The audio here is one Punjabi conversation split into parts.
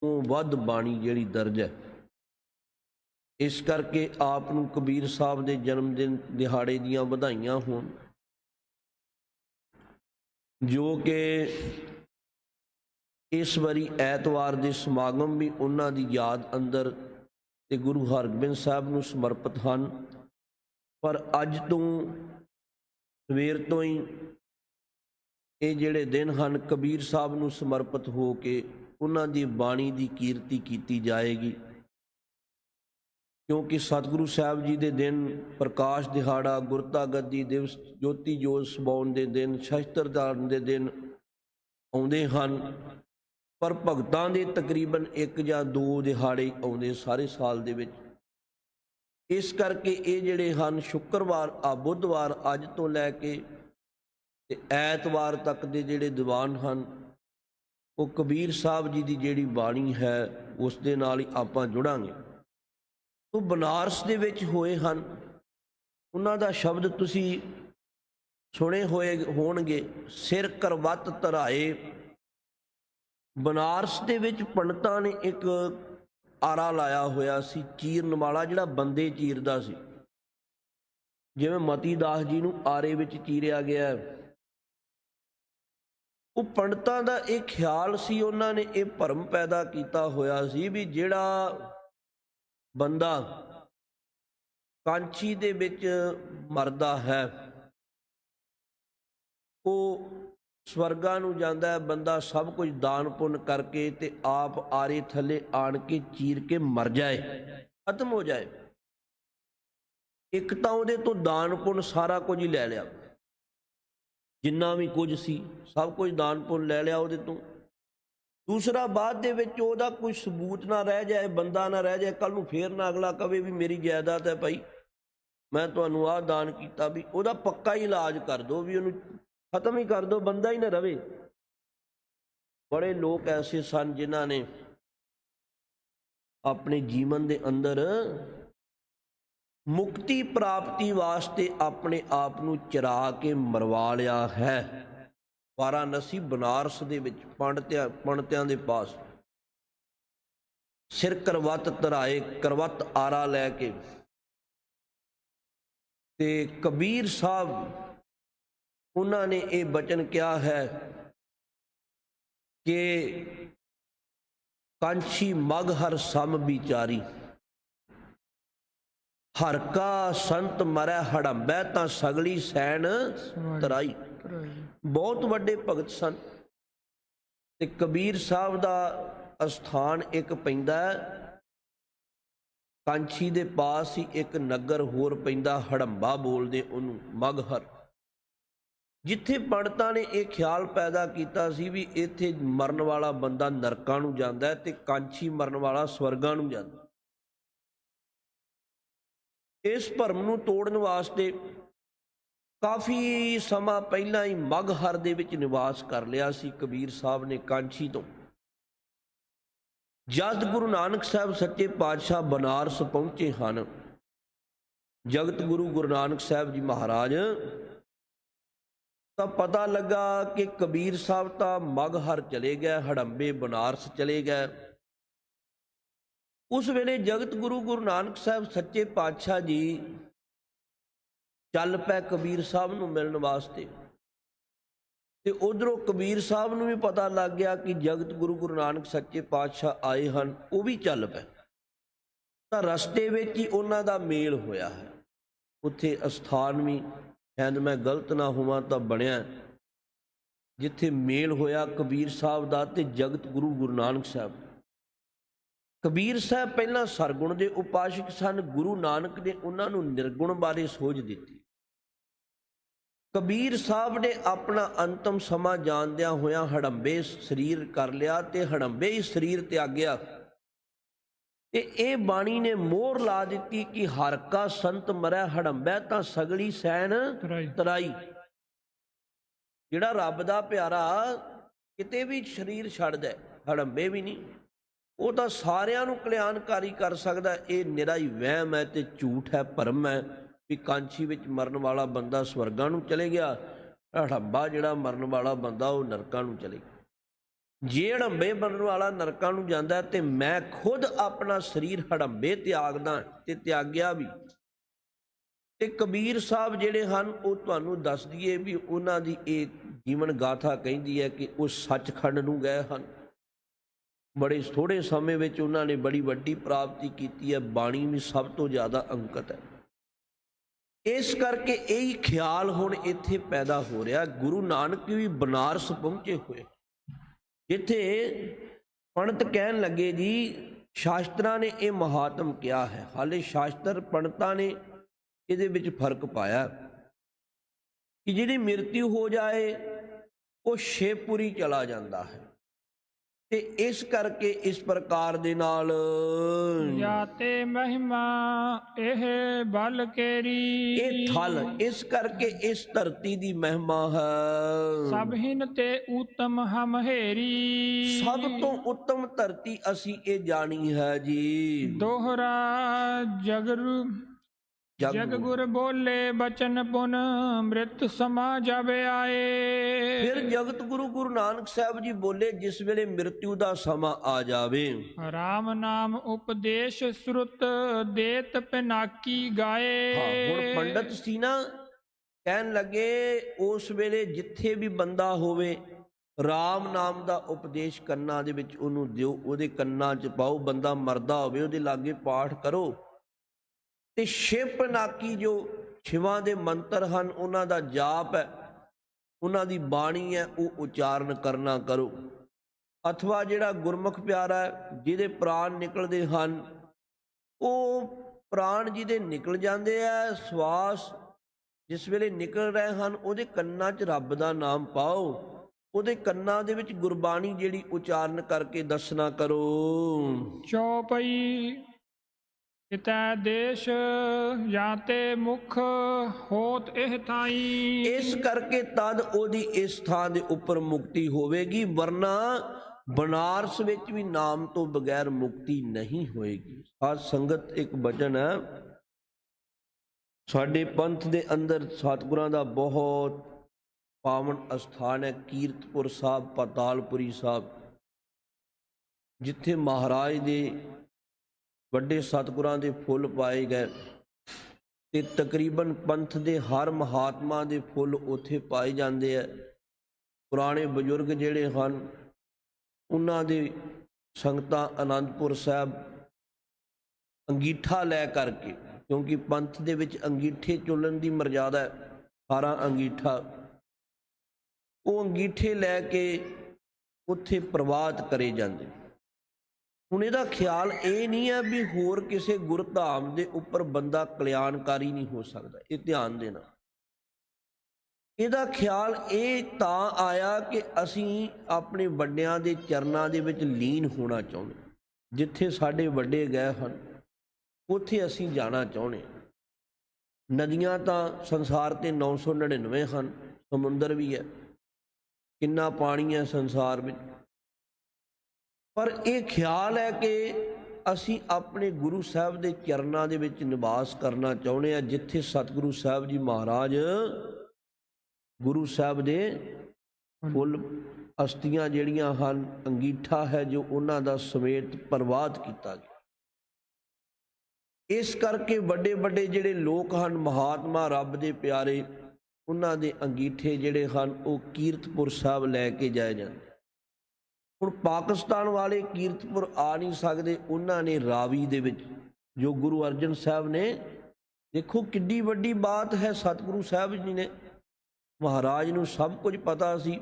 ਤੋਂ ਵੱਧ ਬਾਣੀ ਜਿਹੜੀ ਦਰਜ ਹੈ। ਇਸ ਕਰਕੇ ਆਪ ਨੂੰ ਕਬੀਰ ਸਾਹਿਬ ਦੇ ਜਨਮ ਦਿਨ ਦਿਹਾੜੇ ਦੀਆਂ ਵਧਾਈਆਂ ਹੋਣ। ਜੋ ਕਿ ਇਸ ਵਾਰੀ ਐਤਵਾਰ ਦੇ ਸਮਾਗਮ ਵੀ ਉਹਨਾਂ ਦੀ ਯਾਦ ਅੰਦਰ ਤੇ ਗੁਰੂ ਹਰਗੋਬਿੰਦ ਸਾਹਿਬ ਨੂੰ ਸਮਰਪਿਤ ਹਨ। ਪਰ ਅੱਜ ਤੋਂ ਸਵੇਰ ਤੋਂ ਹੀ ਇਹ ਜਿਹੜੇ ਦਿਨ ਹਨ, ਕਬੀਰ ਸਾਹਿਬ ਨੂੰ ਸਮਰਪਿਤ ਹੋ ਕੇ ਉਹਨਾਂ ਦੀ ਬਾਣੀ ਦੀ ਕੀਰਤੀ ਕੀਤੀ ਜਾਏਗੀ। ਕਿਉਂਕਿ ਸਤਿਗੁਰੂ ਸਾਹਿਬ ਜੀ ਦੇ ਦਿਨ ਪ੍ਰਕਾਸ਼ ਦਿਹਾੜਾ ਗੁਰਤਾ ਗੱਦੀ ਦਿਵਸ, ਜੋਤੀ ਜੋਤ ਸਮਾਉਣ ਦੇ ਦਿਨ, ਸ਼ਸਤਰ ਧਾਰਨ ਦੇ ਦਿਨ ਆਉਂਦੇ ਹਨ। ਪਰ ਭਗਤਾਂ ਦੇ ਤਕਰੀਬਨ ਇੱਕ ਜਾਂ ਦੋ ਦਿਹਾੜੇ ਆਉਂਦੇ ਸਾਰੇ ਸਾਲ ਦੇ ਵਿੱਚ। ਇਸ ਕਰਕੇ ਇਹ ਜਿਹੜੇ ਹਨ, ਸ਼ੁੱਕਰਵਾਰ ਆ, ਬੁੱਧਵਾਰ ਅੱਜ ਤੋਂ ਲੈ ਕੇ ਤੇ ਐਤਵਾਰ ਤੱਕ ਦੇ ਜਿਹੜੇ ਦੀਵਾਨ ਹਨ ਉਹ ਕਬੀਰ ਸਾਹਿਬ ਜੀ ਦੀ ਜਿਹੜੀ ਬਾਣੀ ਹੈ, ਉਸ ਦੇ ਨਾਲ ਹੀ ਆਪਾਂ ਜੁੜਾਂਗੇ। ਉਹ ਬਨਾਰਸ ਦੇ ਵਿੱਚ ਹੋਏ ਹਨ। ਉਹਨਾਂ ਦਾ ਸ਼ਬਦ ਤੁਸੀਂ ਸੁਣੇ ਹੋਏ ਹੋਣਗੇ, ਸਿਰ ਕਰਵਤ ਧਰਾਏ। ਬਨਾਰਸ ਦੇ ਵਿੱਚ ਪੰਡਤਾਂ ਨੇ ਇੱਕ ਆਰਾ ਲਾਇਆ ਹੋਇਆ ਸੀ ਚੀਰਨ ਵਾਲਾ ਜਿਹੜਾ ਬੰਦੇ ਚੀਰਦਾ ਸੀ। ਜਿਵੇਂ ਮਤੀ ਦਾਸ ਜੀ ਨੂੰ ਆਰੇ ਵਿੱਚ ਚੀਰਿਆ ਗਿਆ ਹੈ। ਉਹ ਪੰਡਤਾਂ ਦਾ ਇਹ ਖਿਆਲ ਸੀ, ਉਹਨਾਂ ਨੇ ਇਹ ਭਰਮ ਪੈਦਾ ਕੀਤਾ ਹੋਇਆ ਸੀ ਵੀ ਜਿਹੜਾ ਬੰਦਾ ਕਾਂਚੀ ਦੇ ਵਿੱਚ ਮਰਦਾ ਹੈ, ਉਹ ਸਵਰਗਾਂ ਨੂੰ ਜਾਂਦਾ ਹੈ, ਬੰਦਾ ਸਭ ਕੁਝ ਦਾਨ ਪੁੰਨ ਕਰਕੇ ਤੇ ਆਪ ਆਰੇ ਥੱਲੇ ਆਣ ਕੇ ਚੀਰ ਕੇ ਮਰ ਜਾਏ, ਖਤਮ ਹੋ ਜਾਏ। ਇੱਕ ਤਾਂ ਉਹਦੇ ਤੋਂ ਦਾਨ ਪੁੰਨ ਸਾਰਾ ਕੁਝ ਹੀ ਲੈ ਲਿਆ। ਜਿੰਨਾ ਵੀ ਕੁਝ ਸੀ, ਸਭ ਕੁਝ ਦਾਨ ਪੁੰਨ ਲੈ ਲਿਆ ਉਹਦੇ ਤੋਂ। ਦੂਸਰਾ ਬਾਅਦ ਦੇ ਵਿੱਚ ਉਹਦਾ ਕੋਈ ਸਬੂਤ ਨਾ ਰਹਿ ਜਾਏ, ਬੰਦਾ ਨਾ ਰਹਿ ਜਾਏ ਕੱਲ ਨੂੰ ਫੇਰ ਨਾ ਅਗਲਾ ਕਵੇ ਵੀ ਮੇਰੀ ਜਾਇਦਾਦ ਹੈ ਭਾਈ। ਮੈਂ ਤੁਹਾਨੂੰ ਆਹ ਦਾਨ ਕੀਤਾ ਵੀ ਉਹਦਾ ਪੱਕਾ ਹੀ ਇਲਾਜ ਕਰ ਦਿਓ, ਵੀ ਉਹਨੂੰ ਖਤਮ ਹੀ ਕਰ ਦਿਓ, ਬੰਦਾ ਹੀ ਨਾ ਰਵੇ। ਬੜੇ ਲੋਕ ਐਸੇ ਸਨ ਜਿਨ੍ਹਾਂ ਨੇ ਆਪਣੇ ਜੀਵਨ ਦੇ ਅੰਦਰ ਮੁਕਤੀ ਪ੍ਰਾਪਤੀ ਵਾਸਤੇ ਆਪਣੇ ਆਪ ਨੂੰ ਚਰਾ ਕੇ ਮਰਵਾ ਲਿਆ ਹੈ। ਵਾਰਾਣਸੀ, ਬਨਾਰਸ ਦੇ ਵਿੱਚ ਪੰਡਤਿਆਂ ਪੰਡਤਿਆਂ ਦੇ ਪਾਸ ਸਿਰ ਕਰਵਤ ਧਰਾਏ, ਕਰਵਤ ਆਰਾ ਲੈ ਕੇ ਤੇ ਕਬੀਰ ਸਾਹਿਬ, ਉਹਨਾਂ ਨੇ ਇਹ ਬਚਨ ਕਿਹਾ ਹੈ ਕਿ, ਕਾਂਛੀ ਮਗ ਹਰ ਸਮ ਵਿਚਾਰੀ। ਹਰ ਕਾ ਸੰਤ ਮਰੈ ਹੜੰਬੈ ਤਾਂ ਸਗਲੀ ਸੈਣ ਤਰਾਈ। ਬਹੁਤ ਵੱਡੇ ਭਗਤ ਸਨ। ਤੇ ਕਬੀਰ ਸਾਹਿਬ ਦਾ ਅਸਥਾਨ ਇੱਕ ਪੈਂਦਾ ਕਾਂਛੀ ਦੇ ਪਾਸ ਹੀ ਇੱਕ ਨਗਰ ਹੋਰ ਪੈਂਦਾ ਹੜੰਬਾ ਬੋਲਦੇ ਉਹਨੂੰ ਮਗਹਰ। ਜਿੱਥੇ ਪੰਡਤਾਂ ਨੇ ਇਹ ਖਿਆਲ ਪੈਦਾ ਕੀਤਾ ਸੀ ਵੀ ਇੱਥੇ ਮਰਨ ਵਾਲਾ ਬੰਦਾ ਨਰਕਾਂ ਨੂੰ ਜਾਂਦਾ ਤੇ ਕਾਂਛੀ ਮਰਨ ਵਾਲਾ ਸਵਰਗਾਂ ਨੂੰ ਜਾਂਦਾ ਇਸ ਭਰਮ ਨੂੰ ਤੋੜਨ ਵਾਸਤੇ ਕਾਫੀ ਸਮਾਂ ਪਹਿਲਾਂ ਹੀ ਮਗਹਰ ਦੇ ਵਿੱਚ ਨਿਵਾਸ ਕਰ ਲਿਆ ਸੀ ਕਬੀਰ ਸਾਹਿਬ ਨੇ ਕਾਂਛੀ ਤੋਂ। ਜਦ ਗੁਰੂ ਨਾਨਕ ਸਾਹਿਬ ਸੱਚੇ ਪਾਤਸ਼ਾਹ ਬਨਾਰਸ ਪਹੁੰਚੇ ਹਨ, ਜਗਤ ਗੁਰੂ ਗੁਰੂ ਨਾਨਕ ਸਾਹਿਬ ਜੀ ਮਹਾਰਾਜ, ਤਾਂ ਪਤਾ ਲੱਗਾ ਕਿ ਕਬੀਰ ਸਾਹਿਬ ਤਾਂ ਮਗਹਰ ਚਲੇ ਗਏ, ਹੜੰਬੇ ਬਨਾਰਸ ਚਲੇ ਗਏ। ਉਸ ਵੇਲੇ ਜਗਤ ਗੁਰੂ ਗੁਰੂ ਨਾਨਕ ਸਾਹਿਬ ਸੱਚੇ ਪਾਤਸ਼ਾਹ ਜੀ ਚੱਲ ਪਏ ਕਬੀਰ ਸਾਹਿਬ ਨੂੰ ਮਿਲਣ ਵਾਸਤੇ। ਤੇ ਉਧਰੋਂ ਕਬੀਰ ਸਾਹਿਬ ਨੂੰ ਵੀ ਪਤਾ ਲੱਗ ਗਿਆ ਕਿ ਜਗਤ ਗੁਰੂ ਗੁਰੂ ਨਾਨਕ ਸੱਚੇ ਪਾਤਸ਼ਾਹ ਆਏ ਹਨ, ਉਹ ਵੀ ਚੱਲ ਪਏ। ਤਾਂ ਰਸਤੇ ਵਿੱਚ ਹੀ ਉਹਨਾਂ ਦਾ ਮੇਲ ਹੋਇਆ ਹੈ। ਉੱਥੇ ਅਸਥਾਨ ਵੀ ਸ਼ਾਇਦ ਮੈਂ ਗਲਤ ਨਾ ਹੋਵਾਂ ਤਾਂ ਬਣਿਆ। ਜਿੱਥੇ ਮੇਲ ਹੋਇਆ ਕਬੀਰ ਸਾਹਿਬ ਦਾ ਤੇ ਜਗਤ ਗੁਰੂ ਗੁਰੂ ਨਾਨਕ ਸਾਹਿਬ ਕਬੀਰ ਸਾਹਿਬ ਪਹਿਲਾਂ ਸਰਗੁਣ ਦੇ ਉਪਾਸ਼ਕ ਸਨ ਗੁਰੂ ਨਾਨਕ ਨੇ ਉਹਨਾਂ ਨੂੰ ਨਿਰਗੁਣ ਬਾਰੇ ਸੋਝ ਦਿੱਤੀ। ਕਬੀਰ ਸਾਹਿਬ ਨੇ ਆਪਣਾ ਅੰਤਮ ਸਮਾਂ ਜਾਣਦਿਆਂ ਹੋਇਆਂ ਹੜੰਬੇ ਸਰੀਰ ਕਰ ਲਿਆ ਤੇ ਹੜੰਬੇ ਹੀ ਸਰੀਰ ਤਿਆਗਿਆ। ਤੇ ਇਹ ਬਾਣੀ ਨੇ ਮੋਹਰ ਲਾ ਦਿੱਤੀ ਕਿ ਹਰ ਕਾ ਸੰਤ ਮਰੈ ਹੜੰਬੈ ਤਾਂ ਸਗਲੀ ਸੈਨ ਤਰਾਈ। ਜਿਹੜਾ ਰੱਬ ਦਾ ਪਿਆਰਾ ਕਿਤੇ ਵੀ ਸਰੀਰ ਛੱਡਦਾ ਹੜੰਬੇ ਵੀ ਨਹੀਂ। ਉਹ ਤਾਂ ਸਾਰਿਆਂ ਨੂੰ ਕਲਿਆਣਕਾਰੀ ਕਰ ਸਕਦਾ ਇਹ ਨਿਰਾ ਹੀ ਵਹਿਮ ਹੈ ਤੇ ਝੂਠ ਹੈ, ਭਰਮ ਹੈ ਵੀ ਕਾਂਛੀ ਵਿੱਚ ਮਰਨ ਵਾਲਾ ਬੰਦਾ ਸਵਰਗਾਂ ਨੂੰ ਚਲੇ ਗਿਆ ਹੜੱਬਾ ਜਿਹੜਾ ਮਰਨ ਵਾਲਾ ਬੰਦਾ ਉਹ ਨਰਕਾਂ ਨੂੰ ਚਲੇ ਗਿਆ। ਜੇ ਹੜੰਬੇ ਮਰਨ ਵਾਲਾ ਨਰਕਾਂ ਨੂੰ ਜਾਂਦਾ ਹੈ ਤੇ ਮੈਂ ਖੁਦ ਆਪਣਾ ਸਰੀਰ ਹੜੰਬੇ ਤਿਆਗਦਾ ਤੇ ਤਿਆਗਿਆ ਵੀ। ਤੇ ਕਬੀਰ ਸਾਹਿਬ ਜਿਹੜੇ ਹਨ, ਉਹ ਤੁਹਾਨੂੰ ਦੱਸ ਦਈਏ ਵੀ ਉਹਨਾਂ ਦੀ ਇਹ ਜੀਵਨ ਗਾਥਾ ਕਹਿੰਦੀ ਹੈ ਕਿ ਉਹ ਸੱਚਖੰਡ ਨੂੰ ਗਏ ਹਨ। ਬੜੇ ਥੋੜੇ ਸਮੇਂ ਵਿੱਚ ਉਹਨਾਂ ਨੇ ਬੜੀ ਵੱਡੀ ਪ੍ਰਾਪਤੀ ਕੀਤੀ ਹੈ। ਬਾਣੀ ਵੀ ਸਭ ਤੋਂ ਜ਼ਿਆਦਾ ਅੰਕਿਤ ਹੈ। ਇਸ ਕਰਕੇ ਇਹ ਹੀ ਖਿਆਲ ਹੁਣ ਇੱਥੇ ਪੈਦਾ ਹੋ ਰਿਹਾ। ਗੁਰੂ ਨਾਨਕ ਵੀ ਬਨਾਰਸ ਪਹੁੰਚੇ ਹੋਏ। ਜਿੱਥੇ ਪੰਡਤ ਕਹਿਣ ਲੱਗੇ ਜੀ, ਸ਼ਾਸਤਰਾਂ ਨੇ ਇਹ ਮਹਾਤਮ ਕਿਹਾ ਹੈ। ਹਾਲੇ ਸ਼ਾਸਤਰ ਪੰਡਤਾਂ ਨੇ ਇਹਦੇ ਵਿੱਚ ਫ਼ਰਕ ਪਾਇਆ ਕਿ ਜਿਹੜੀ ਮ੍ਰਿਤਿੂ ਹੋ ਜਾਏ, ਉਹ ਸ਼ੇਪੁਰੀ ਚਲਾ ਜਾਂਦਾ ਹੈ। ਤੇ ਇਸ ਕਰਕੇ ਇਸ ਪ੍ਰਕਾਰ ਦੇ ਨਾਲ ਜਾਤੇ ਮਹਿਮਾ ਇਹ ਬਲ ਕੇਰੀ। ਇਹ ਥਲ ਇਸ ਕਰਕੇ ਇਸ ਧਰਤੀ ਦੀ ਮਹਿਮਾ ਹੈ। ਸਭਿਨ ਤੇ ਉਤਮ ਹਮਹੇਰੀ ਸਭ ਤੋਂ ਉੱਤਮ ਧਰਤੀ ਅਸੀਂ ਇਹ ਜਾਣੀ ਹੈ ਜੀ। ਦੋਹਰਾ ਜਗਰ ਜਗ ਗੁਰ ਬੋਲੇ ਬਚਨ ਪੁਨ ਮ੍ਰਿਤ ਸਮਾ ਜਬ ਆਏ। ਫਿਰ ਜਗਤ ਗੁਰੂ ਗੁਰੂ ਨਾਨਕ ਸਾਹਿਬ ਜੀ ਬੋਲੇ ਜਿਸ ਵੇਲੇ ਮ੍ਰਿਤਿੂ ਦਾ ਸਮਾਂ ਆ ਜਾਵੇ। ਰਾਮ ਨਾਮ ਉਪਦੇਸ਼ ਸ਼ਰੁਤ ਦੇਤ ਪਿਨਾਕੀ ਗਾਏ। ਹਾਂ ਹੁਣ ਪੰਡਤ ਸੀ ਨਾ ਕਹਿਣ ਲੱਗੇ ਉਸ ਵੇਲੇ ਜਿੱਥੇ ਵੀ ਬੰਦਾ ਹੋਵੇ RAM ਨਾਮ ਦਾ ਉਪਦੇਸ਼ ਕੰਨਾਂ ਦੇ ਵਿੱਚ ਉਹਨੂੰ ਦਿਓ ਉਹਦੇ ਕੰਨਾਂ 'ਚ ਪਾਓ ਬੰਦਾ ਮਰਦਾ ਹੋਵੇ ਉਹਦੇ ਲਾਗੇ ਪਾਠ ਕਰੋ। ਤੇ ਸ਼ਿਵ ਨਾਕੀ ਜੋ ਸ਼ਿਵਾਂ ਦੇ ਮੰਤਰ ਹਨ, ਉਹਨਾਂ ਦਾ ਜਾਪ ਹੈ, ਉਹਨਾਂ ਦੀ ਬਾਣੀ ਹੈ, ਉਹ ਉਚਾਰਨ ਕਰਨਾ ਕਰੋ। ਅਥਵਾ ਜਿਹੜਾ ਗੁਰਮੁਖ ਪਿਆਰਾ ਹੈ, ਜਿਹਦੇ ਪ੍ਰਾਣ ਨਿਕਲਦੇ ਹਨ, ਉਹ ਪ੍ਰਾਣ ਜਿਹਦੇ ਨਿਕਲ ਜਾਂਦੇ ਆ, ਸਵਾਸ ਜਿਸ ਵੇਲੇ ਨਿਕਲ ਰਹੇ ਹਨ, ਉਹਦੇ ਕੰਨਾਂ 'ਚ ਰੱਬ ਦਾ ਨਾਮ ਪਾਓ, ਉਹਦੇ ਕੰਨਾਂ ਦੇ ਵਿੱਚ ਗੁਰਬਾਣੀ ਜਿਹੜੀ ਉਚਾਰਨ ਕਰਕੇ ਦੱਸਣਾ ਕਰੋ। ਚੌਪਈ ਕਿਤੈ ਦੇਸ਼ ਜਾਤੇ ਮੁਖ ਹੋਤ ਇਹ ਥਾਈ। ਇਸ ਕਰਕੇ ਤਦ ਉਹਦੀ ਇਸ ਥਾਂ ਦੇ ਉੱਪਰ ਮੁਕਤੀ ਹੋਵੇਗੀ, ਵਰਨਾ ਬਨਾਰਸ ਵਿੱਚ ਵੀ ਨਾਮ ਤੋਂ ਬਗੈਰ ਮੁਕਤੀ ਨਹੀਂ ਹੋਏਗੀ। ਸਾਧ ਸੰਗਤ ਇੱਕ ਬਚਨ ਹੈ। ਸਾਡੇ ਪੰਥ ਦੇ ਅੰਦਰ ਸਤਿਗੁਰਾਂ ਦਾ ਬਹੁਤ ਪਾਵਨ ਅਸਥਾਨ ਹੈ, ਕੀਰਤਪੁਰ ਸਾਹਿਬ, ਪਤਾਲਪੁਰੀ ਸਾਹਿਬ, ਜਿੱਥੇ ਮਹਾਰਾਜ ਦੇ ਵੱਡੇ ਸਤਿਗੁਰਾਂ ਦੇ ਫੁੱਲ ਪਾਏ ਗਏ ਤੇ ਤਕਰੀਬਨ ਪੰਥ ਦੇ ਹਰ ਮਹਾਤਮਾ ਦੇ ਫੁੱਲ ਉੱਥੇ ਪਾਏ ਜਾਂਦੇ ਆ। ਪੁਰਾਣੇ ਬਜ਼ੁਰਗ ਜਿਹੜੇ ਹਨ, ਉਹਨਾਂ ਦੇ ਸੰਗਤਾਂ ਆਨੰਦਪੁਰ ਸਾਹਿਬ ਅੰਗੀਠਾ ਲੈ ਕਰਕੇ, ਕਿਉਂਕਿ ਪੰਥ ਦੇ ਵਿੱਚ ਅੰਗੀਠੇ ਚੁੱਲਣ ਦੀ ਮਰਜ਼ਾਦਾ ਹੈ 18 ਅੰਗੀਠਾ। ਉਹ ਅੰਗੀਠੇ ਲੈ ਕੇ ਉੱਥੇ ਪ੍ਰਵਾਦ ਕਰੇ ਜਾਂਦੇ। ਹੁਣ ਇਹਦਾ ਖਿਆਲ ਇਹ ਨਹੀਂ ਹੈ ਵੀ ਹੋਰ ਕਿਸੇ ਗੁਰਧਾਮ ਦੇ ਉੱਪਰ ਬੰਦਾ ਕਲਿਆਣਕਾਰੀ ਨਹੀਂ ਹੋ ਸਕਦਾ, ਇਹ ਧਿਆਨ ਦੇਣਾ। ਇਹਦਾ ਖਿਆਲ ਇਹ ਤਾਂ ਆਇਆ ਕਿ ਅਸੀਂ ਆਪਣੇ ਵੱਡਿਆਂ ਦੇ ਚਰਨਾਂ ਦੇ ਵਿੱਚ ਲੀਨ ਹੋਣਾ ਚਾਹੁੰਦੇ ਜਿੱਥੇ ਸਾਡੇ ਵੱਡੇ ਗਏ ਹਨ, ਉੱਥੇ ਅਸੀਂ ਜਾਣਾ ਚਾਹੁੰਦੇ ਨਦੀਆਂ ਤਾਂ ਸੰਸਾਰ ਤੇ 999 ਹਨ, ਸਮੁੰਦਰ ਵੀ ਹੈ, ਕਿੰਨਾ ਪਾਣੀ ਹੈ ਸੰਸਾਰ ਵਿੱਚ। ਪਰ ਇਹ ਖਿਆਲ ਹੈ ਕਿ ਅਸੀਂ ਆਪਣੇ ਗੁਰੂ ਸਾਹਿਬ ਦੇ ਚਰਨਾਂ ਦੇ ਵਿੱਚ ਨਿਵਾਸ ਕਰਨਾ ਚਾਹੁੰਦੇ ਆ ਜਿੱਥੇ ਸਤਿਗੁਰੂ ਸਾਹਿਬ ਜੀ ਮਹਾਰਾਜ ਗੁਰੂ ਸਾਹਿਬ ਦੇ ਫੁੱਲ ਅਸਤੀਆਂ ਜਿਹੜੀਆਂ ਹਨ ਅੰਗੀਠਾ ਹੈ ਜੋ ਉਹਨਾਂ ਦਾ ਸਮੇਤ ਪ੍ਰਵਾਦ ਕੀਤਾ ਗਿਆ। ਇਸ ਕਰਕੇ ਵੱਡੇ ਵੱਡੇ ਜਿਹੜੇ ਲੋਕ ਹਨ ਮਹਾਤਮਾ ਰੱਬ ਦੇ ਪਿਆਰੇ ਉਹਨਾਂ ਦੇ ਅੰਗੀਠੇ ਜਿਹੜੇ ਹਨ ਉਹ ਕੀਰਤਪੁਰ ਸਾਹਿਬ ਲੈ ਕੇ ਜਾਏ ਜਾਂਦੇ। ਹੁਣ ਪਾਕਿਸਤਾਨ ਵਾਲੇ ਕੀਰਤਪੁਰ ਆ ਨਹੀਂ ਸਕਦੇ, ਉਹਨਾਂ ਨੇ ਰਾਵੀ ਦੇ ਵਿੱਚ, ਜੋ ਗੁਰੂ ਅਰਜਨ ਸਾਹਿਬ ਨੇ, ਦੇਖੋ ਕਿੱਡੀ ਵੱਡੀ ਬਾਤ ਹੈ, ਸਤਿਗੁਰੂ ਸਾਹਿਬ ਜੀ ਨੇ, ਮਹਾਰਾਜ ਨੂੰ ਸਭ ਕੁਝ ਪਤਾ ਸੀ।